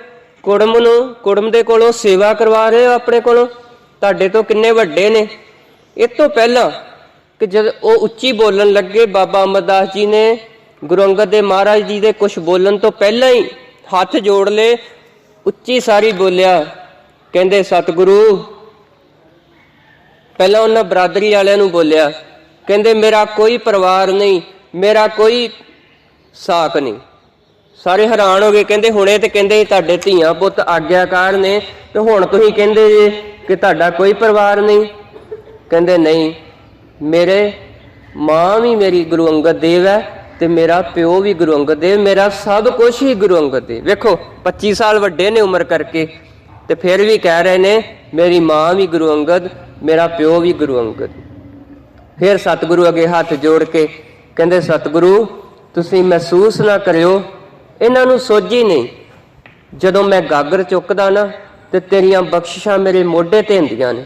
[SPEAKER 1] ਕੁੜਮ ਨੂੰ, ਕੁੜਮ ਦੇ ਕੋਲੋਂ ਸੇਵਾ ਕਰਵਾ ਰਹੇ ਹੋ ਆਪਣੇ ਕੋਲੋਂ? ਤੁਹਾਡੇ ਤੋਂ ਕਿੰਨੇ ਵੱਡੇ ਨੇ? ਇਹ ਤੋਂ ਪਹਿਲਾਂ ਕਿ ਜਦ ਉਹ ਉੱਚੀ ਬੋਲਣ ਲੱਗੇ, ਬਾਬਾ ਅਮਰਦਾਸ ਜੀ ਨੇ ਗੁਰੂ ਅੰਗਦ ਦੇ ਮਹਾਰਾਜ ਜੀ ਦੇ ਕੁਝ ਬੋਲਣ ਤੋਂ ਪਹਿਲਾਂ ਹੀ ਹੱਥ ਜੋੜ ਲਏ, ਉੱਚੀ ਸਾਰੀ ਬੋਲਿਆ, ਕਹਿੰਦੇ, ਸਤਿਗੁਰੂ ਪਹਿਲਾਂ ਉਹਨਾਂ ਬਰਾਦਰੀ ਵਾਲਿਆਂ ਨੂੰ ਬੋਲਿਆ, ਕਹਿੰਦੇ, ਮੇਰਾ ਕੋਈ ਪਰਿਵਾਰ ਨਹੀਂ, ਮੇਰਾ ਕੋਈ ਸਾਕ ਨਹੀਂ। ਸਾਰੇ ਹੈਰਾਨ ਹੋ ਗਏ, ਕਹਿੰਦੇ, ਹੁਣੇ ਤੇ ਕਹਿੰਦੇ ਤੁਹਾਡੇ ਧੀਆਂ ਪੁੱਤ ਆਗਿਆਕਾਰ ਨੇ ਤੇ ਹੁਣ ਤੁਸੀਂ ਕਹਿੰਦੇ ਜੇ ਕਿ ਤੁਹਾਡਾ ਕੋਈ ਪਰਿਵਾਰ ਨਹੀਂ? ਕਹਿੰਦੇ, ਨਹੀਂ, ਮੇਰੇ ਮਾਂ ਵੀ ਮੇਰੀ ਗੁਰੂ ਅੰਗਦ ਦੇਵ ਹੈ ਤੇ ਮੇਰਾ ਪਿਓ ਵੀ ਗੁਰੂ ਅੰਗਦ ਦੇਵ, ਮੇਰਾ ਸਭ ਕੁਝ ਹੀ ਗੁਰੂ ਅੰਗਦ ਦੇਵ। ਵੇਖੋ 25 ਸਾਲ ਵੱਡੇ ਨੇ ਉਮਰ ਕਰਕੇ ਤੇ ਫਿਰ ਵੀ ਕਹਿ ਰਹੇ ਨੇ, ਮੇਰੀ ਮਾਂ ਵੀ ਗੁਰੂ ਅੰਗਦ ਮੇਰਾ ਪਿਓ ਵੀ ਗੁਰੂ ਅੰਗਦ। ਫਿਰ ਸਤਿਗੁਰੂ ਅੱਗੇ ਹੱਥ ਜੋੜ ਕੇ ਕਹਿੰਦੇ, ਸਤਿਗੁਰੂ, ਤੁਸੀਂ ਮਹਿਸੂਸ ਨਾ ਕਰਿਓ, ਇਹਨਾਂ ਨੂੰ ਸੋਝੀ ਨਹੀਂ। ਜਦੋਂ ਮੈਂ ਗਾਗਰ ਚੁੱਕਦਾ ਨਾ, ਤੇ ਤੇਰੀਆਂ ਬਖਸ਼ਿਸ਼ਾਂ ਮੇਰੇ ਮੋਢੇ ਤੇ ਹੁੰਦੀਆਂ ਨੇ।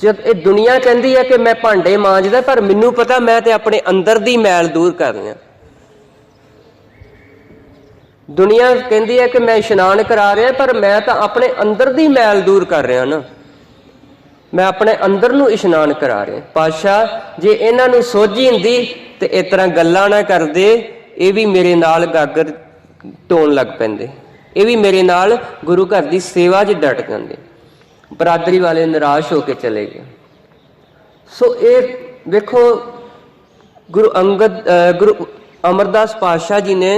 [SPEAKER 1] ਜਦ ਇਹ ਦੁਨੀਆ ਕਹਿੰਦੀ ਹੈ ਕਿ ਮੈਂ ਭਾਂਡੇ ਮਾਂਜਦਾ, ਪਰ ਮੈਨੂੰ ਪਤਾ ਮੈਂ ਤੇ ਆਪਣੇ ਅੰਦਰ ਦੀ ਮੈਲ ਦੂਰ ਕਰ ਰਿਹਾ। ਦੁਨੀਆ ਕਹਿੰਦੀ ਹੈ ਕਿ ਮੈਂ ਇਸ਼ਨਾਨ ਕਰਾ ਰਿਹਾ, ਪਰ ਮੈਂ ਤਾਂ ਆਪਣੇ ਅੰਦਰ ਦੀ ਮੈਲ ਦੂਰ ਕਰ ਰਿਹਾ ਨਾ। ਮੈਂ ਆਪਣੇ ਅੰਦਰ ਨੂੰ ਇਸ਼ਨਾਨ ਕਰਾ ਰਿਹਾ। ਪਾਸ਼ਾ ਜੇ ਇਹਨਾਂ ਨੂੰ ਸੋਝੀ ਹੁੰਦੀ ਤੇ ਇਸ ਤਰ੍ਹਾਂ ਗੱਲਾਂ ਨਾ ਕਰਦੇ, ਇਹ ਵੀ ਮੇਰੇ ਨਾਲ ਗਾਗਰ ਢੋਣ ਲੱਗ ਪੈਂਦੇ। ਇਹ ਵੀ ਮੇਰੇ ਨਾਲ ਗੁਰੂ ਘਰ ਦੀ ਸੇਵਾ 'ਚ ਡਟ ਜਾਂਦੇ। ਬਰਾਦਰੀ ਵਾਲੇ ਨਿਰਾਸ਼ ਹੋ ਕੇ ਚਲੇ ਗਏ। ਸੋ ਇਹ ਵੇਖੋ, ਗੁਰੂ ਅੰਗਦ ਗੁਰੂ ਅਮਰਦਾਸ ਪਾਤਸ਼ਾਹ ਜੀ ਨੇ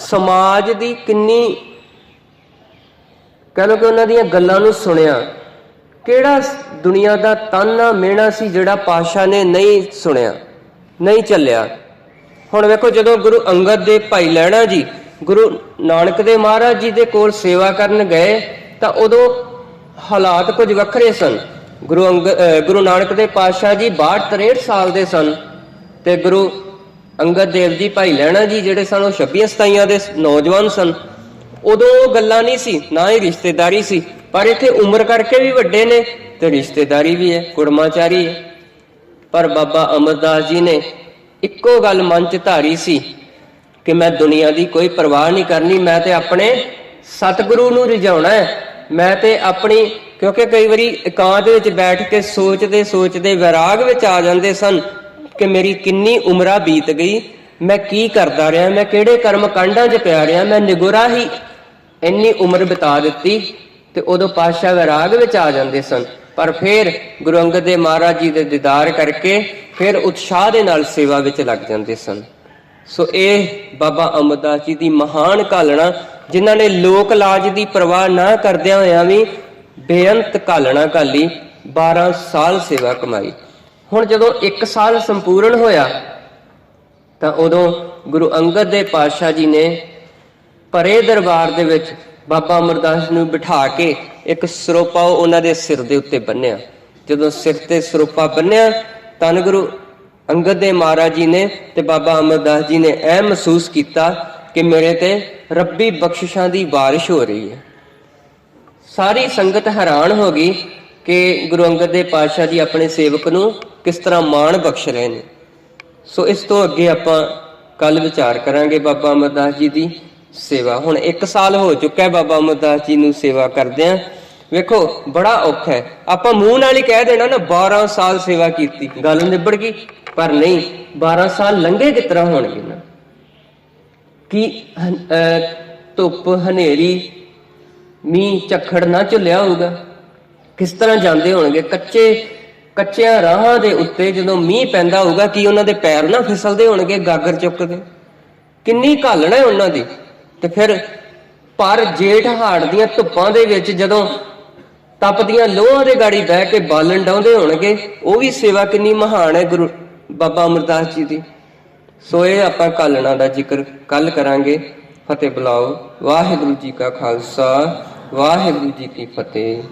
[SPEAKER 1] ਸਮਾਜ ਦੀ ਕਿੰਨੀ, ਕਹ ਲੋ ਕਿ ਉਹਨਾਂ ਦੀਆਂ ਗੱਲਾਂ ਨੂੰ ਸੁਣਿਆ। ਕਿਹੜਾ ਦੁਨੀਆ ਦਾ ਤਾਨਾ ਮੇਣਾ ਸੀ ਜਿਹੜਾ ਪਾਤਸ਼ਾਹ ਨੇ ਨਹੀਂ ਸੁਣਿਆ, ਨਹੀਂ ਚੱਲਿਆ? ਹੁਣ ਵੇਖੋ ਜਦੋਂ ਗੁਰੂ ਅੰਗਦ ਦੇ ਭਾਈ ਲੈਣਾ ਜੀ ਗੁਰੂ ਨਾਨਕ ਦੇ ਮਹਾਰਾਜ ਜੀ ਦੇ ਕੋਲ ਸੇਵਾ ਕਰਨ ਗਏ, ਤਾਂ ਉਦੋਂ ਹਾਲਾਤ ਕੁਝ ਵੱਖਰੇ ਸਨ। ਗੁਰੂ ਅੰਗ ਗੁਰੂ ਨਾਨਕ ਦੇ ਪਾਤਸ਼ਾਹ ਜੀ 62 63 ਸਾਲ ਦੇ ਸਨ ਤੇ ਗੁਰੂ ਅੰਗਦ ਦੇਵ ਜੀ ਭਾਈ ਲੈਣਾ ਜੀ ਜਿਹੜੇ ਸਨ ਉਹ 26 27 ਦੇ ਨੌਜਵਾਨ ਸਨ। ਉਦੋਂ ਉਹ ਗੱਲਾਂ ਨਹੀਂ ਸੀ, ਨਾ ਹੀ ਰਿਸ਼ਤੇਦਾਰੀ ਸੀ। ਪਰ ਇੱਥੇ ਉਮਰ ਕਰਕੇ ਵੀ ਵੱਡੇ ਨੇ ਤੇ ਰਿਸ਼ਤੇਦਾਰੀ ਵੀ ਹੈ, ਕੁੜਮਾਚਾਰੀ ਹੈ। ਪਰ ਬਾਬਾ ਅਮਰਦਾਸ ਜੀ ਨੇ ਇੱਕੋ ਗੱਲ ਮਨ ਚ ਧਾਰੀ ਸੀ ਕਿ ਮੈਂ ਦੁਨੀਆ ਦੀ ਕੋਈ ਪਰਵਾਹ ਨਹੀਂ ਕਰਨੀ, ਮੈਂ ਤੇ ਆਪਣੇ ਸਤਿਗੁਰੂ ਨੂੰ ਰਿਝਾਉਣਾ ਹੈ। ਮੈਂ ਤੇ ਆਪਣੀ, ਕਿਉਂਕਿ ਕਈ ਵਾਰੀ ਇਕਾਂਤ ਵਿੱਚ ਬੈਠ ਕੇ ਸੋਚਦੇ ਸੋਚਦੇ ਵਿਰਾਗ ਵਿੱਚ ਆ ਜਾਂਦੇ ਸਨ ਕਿ ਮੇਰੀ ਕਿੰਨੀ ਉਮਰਾਂ ਬੀਤ ਗਈ, ਮੈਂ ਕੀ ਕਰਦਾ ਰਿਹਾ, ਮੈਂ ਕਿਹੜੇ ਕਰਮ ਕਾਂਡਾਂ 'ਚ ਪਿਆ ਰਿਹਾ, ਮੈਂ ਨਿਗੁਰਾ ਹੀ ਇੰਨੀ ਉਮਰ ਬਿਤਾ ਦਿੱਤੀ ਤੇ ਉਦੋਂ ਪਾਤਸ਼ਾਹ ਵਿਰਾਗ ਵਿੱਚ ਆ ਜਾਂਦੇ ਸਨ। ਪਰ ਫਿਰ ਗੁਰੂ ਅੰਗਦ ਦੇਵ ਮਹਾਰਾਜ ਜੀ ਦੇ ਦੀਦਾਰ ਕਰਕੇ ਫਿਰ ਉਤਸ਼ਾਹ ਦੇ ਨਾਲ ਸੇਵਾ ਵਿੱਚ ਲੱਗ ਜਾਂਦੇ ਸਨ। ਸੋ ਇਹ ਬਾਬਾ ਅਮਰਦਾਸ ਜੀ ਦੀ ਮਹਾਨ ਘਾਲਣਾ ਜਿਨ੍ਹਾਂ ਨੇ ਲੋਕ ਲਾਜ ਦੀ ਪਰਵਾਹ ਨਾ ਕਰਦਿਆਂ ਹੋਇਆਂ ਵੀ ਬੇਅੰਤ ਘਾਲਣਾ ਘਾਲੀ 12 ਸਾਲ ਸੇਵਾ ਕਮਾਈ। ਹੁਣ ਜਦੋਂ 1 ਸਾਲ ਸੰਪੂਰਨ ਹੋਇਆ, ਤਾਂ ਉਦੋਂ ਗੁਰੂ ਅੰਗਦ ਦੇ ਪਾਤਸ਼ਾਹ ਜੀ ਨੇ ਪਰੇ ਦਰਬਾਰ ਦੇ ਵਿੱਚ ਬਾਬਾ ਅਮਰਦਾਸ ਨੂੰ ਬਿਠਾ ਕੇ ਇੱਕ ਸਰੋਪਾ ਉਹਨਾਂ ਦੇ ਸਿਰ ਦੇ ਉੱਤੇ ਬੰਨਿਆ। ਜਦੋਂ ਸਿਰ ਤੇ ਸਰੋਪਾ ਬੰਨਿਆ ਤਨ ਗੁਰੂ ਅੰਗਦ ਦੇ ਮਹਾਰਾਜ ਜੀ ਨੇ ਤੇ ਬਾਬਾ ਅਮਰਦਾਸ ਜੀ ਨੇ ਇਹ ਮਹਿਸੂਸ ਕੀਤਾ ਕਿ ਮੇਰੇ ਤੇ ਰੱਬੀ ਬਖਸ਼ਿਸ਼ਾਂ ਦੀ ਬਾਰਿਸ਼ ਹੋ ਰਹੀ ਹੈ। ਸਾਰੀ ਸੰਗਤ ਹੈਰਾਨ ਹੋ ਗਈ ਕਿ ਗੁਰੂ ਅੰਗਦ ਦੇ ਪਾਤਸ਼ਾਹ ਜੀ ਆਪਣੇ ਸੇਵਕ ਨੂੰ ਕਿਸ ਤਰ੍ਹਾਂ ਮਾਣ ਬਖਸ਼ ਰਹੇ ਨੇ। ਸੋ ਇਸ ਤੋਂ ਅੱਗੇ ਆਪਾਂ ਕੱਲ ਵਿਚਾਰ ਕਰਾਂਗੇ ਬਾਬਾ ਅਮਰਦਾਸ ਜੀ ਦੀ। ਸੇਵਾ। ਹੁਣ 1 ਸਾਲ ਹੋ ਚੁੱਕਾ ਹੈ ਬਾਬਾ ਅਮਰਦਾਸ ਜੀ ਨੂੰ ਸੇਵਾ ਕਰਦਿਆਂ। ਵੇਖੋ, ਬੜਾ ਔਖਾ ਹੈ। ਆਪਾਂ ਮੂੰਹ ਨਾਲ ਹੀ ਕਹਿ ਦੇਣਾ ਨਾ 12 ਸਾਲ ਸੇਵਾ ਕੀਤੀ। ਗੱਲ ਨਿਬੜ ਗਈ? ਪਰ ਨਹੀਂ 12 ਸਾਲ ਲੰਘੇ ਕਿਸ ਤਰ੍ਹਾਂ ਹੋਣਗੇ ਨਾ? ਕਿ ਧੁੱਪ, ਹਨੇਰੀ, ਮੀਂਹ, ਝੱਖੜ ਨਾ ਝੁੱਲਿਆ ਹੋਊਗਾ? ਕਿਸ ਤਰ੍ਹਾਂ ਜਾਂਦੇ ਹੋਣਗੇ? ਕੱਚੇ, ਕੱਚਿਆਂ ਰਾਹਾਂ ਦੇ ਉੱਤੇ ਜਦੋਂ ਮੀਂਹ ਪੈਂਦਾ ਹੋਊਗਾ, ਕੀ ਉਹਨਾਂ ਦੇ ਪੈਰ ਨਾ ਫਿਸਲਦੇ ਹੋਣਗੇ, ਗਾਗਰ ਚੁੱਕ ਕੇ ਕਿੰਨੀ ਘਾਲਣਾ ਹੈ ਉਹਨਾਂ ਦੀ। ਤੇ ਫਿਰ ਪਰ ਜੇਠ ਹਾੜ ਦੀਆਂ ਧੁੱਪਾਂ ਦੇ ਵਿੱਚ ਜਦੋਂ ਤਪਦੀਆਂ ਲੋਹਾਂ ਦੇ ਗਾੜੀ ਬਹਿ ਕੇ ਬਾਲਣ ਡਾਉਂਦੇ ਹੋਣਗੇ, ਉਹ ਵੀ ਸੇਵਾ ਕਿੰਨੀ ਮਹਾਨ ਹੈ ਗੁਰੂ ਬਾਬਾ ਅਮਰਦਾਸ ਜੀ ਦੀ। ਸੋ ਇਹ ਆਪਾਂ ਕਾਲਣਾ ਦਾ ਜ਼ਿਕਰ ਕੱਲ ਕਰਾਂਗੇ। ਫਤਿਹ ਬੁਲਾਓ। ਵਾਹਿਗੁਰੂ ਜੀ ਕਾ ਖਾਲਸਾ, ਵਾਹਿਗੁਰੂ ਜੀ ਕੀ ਫਤਿਹ।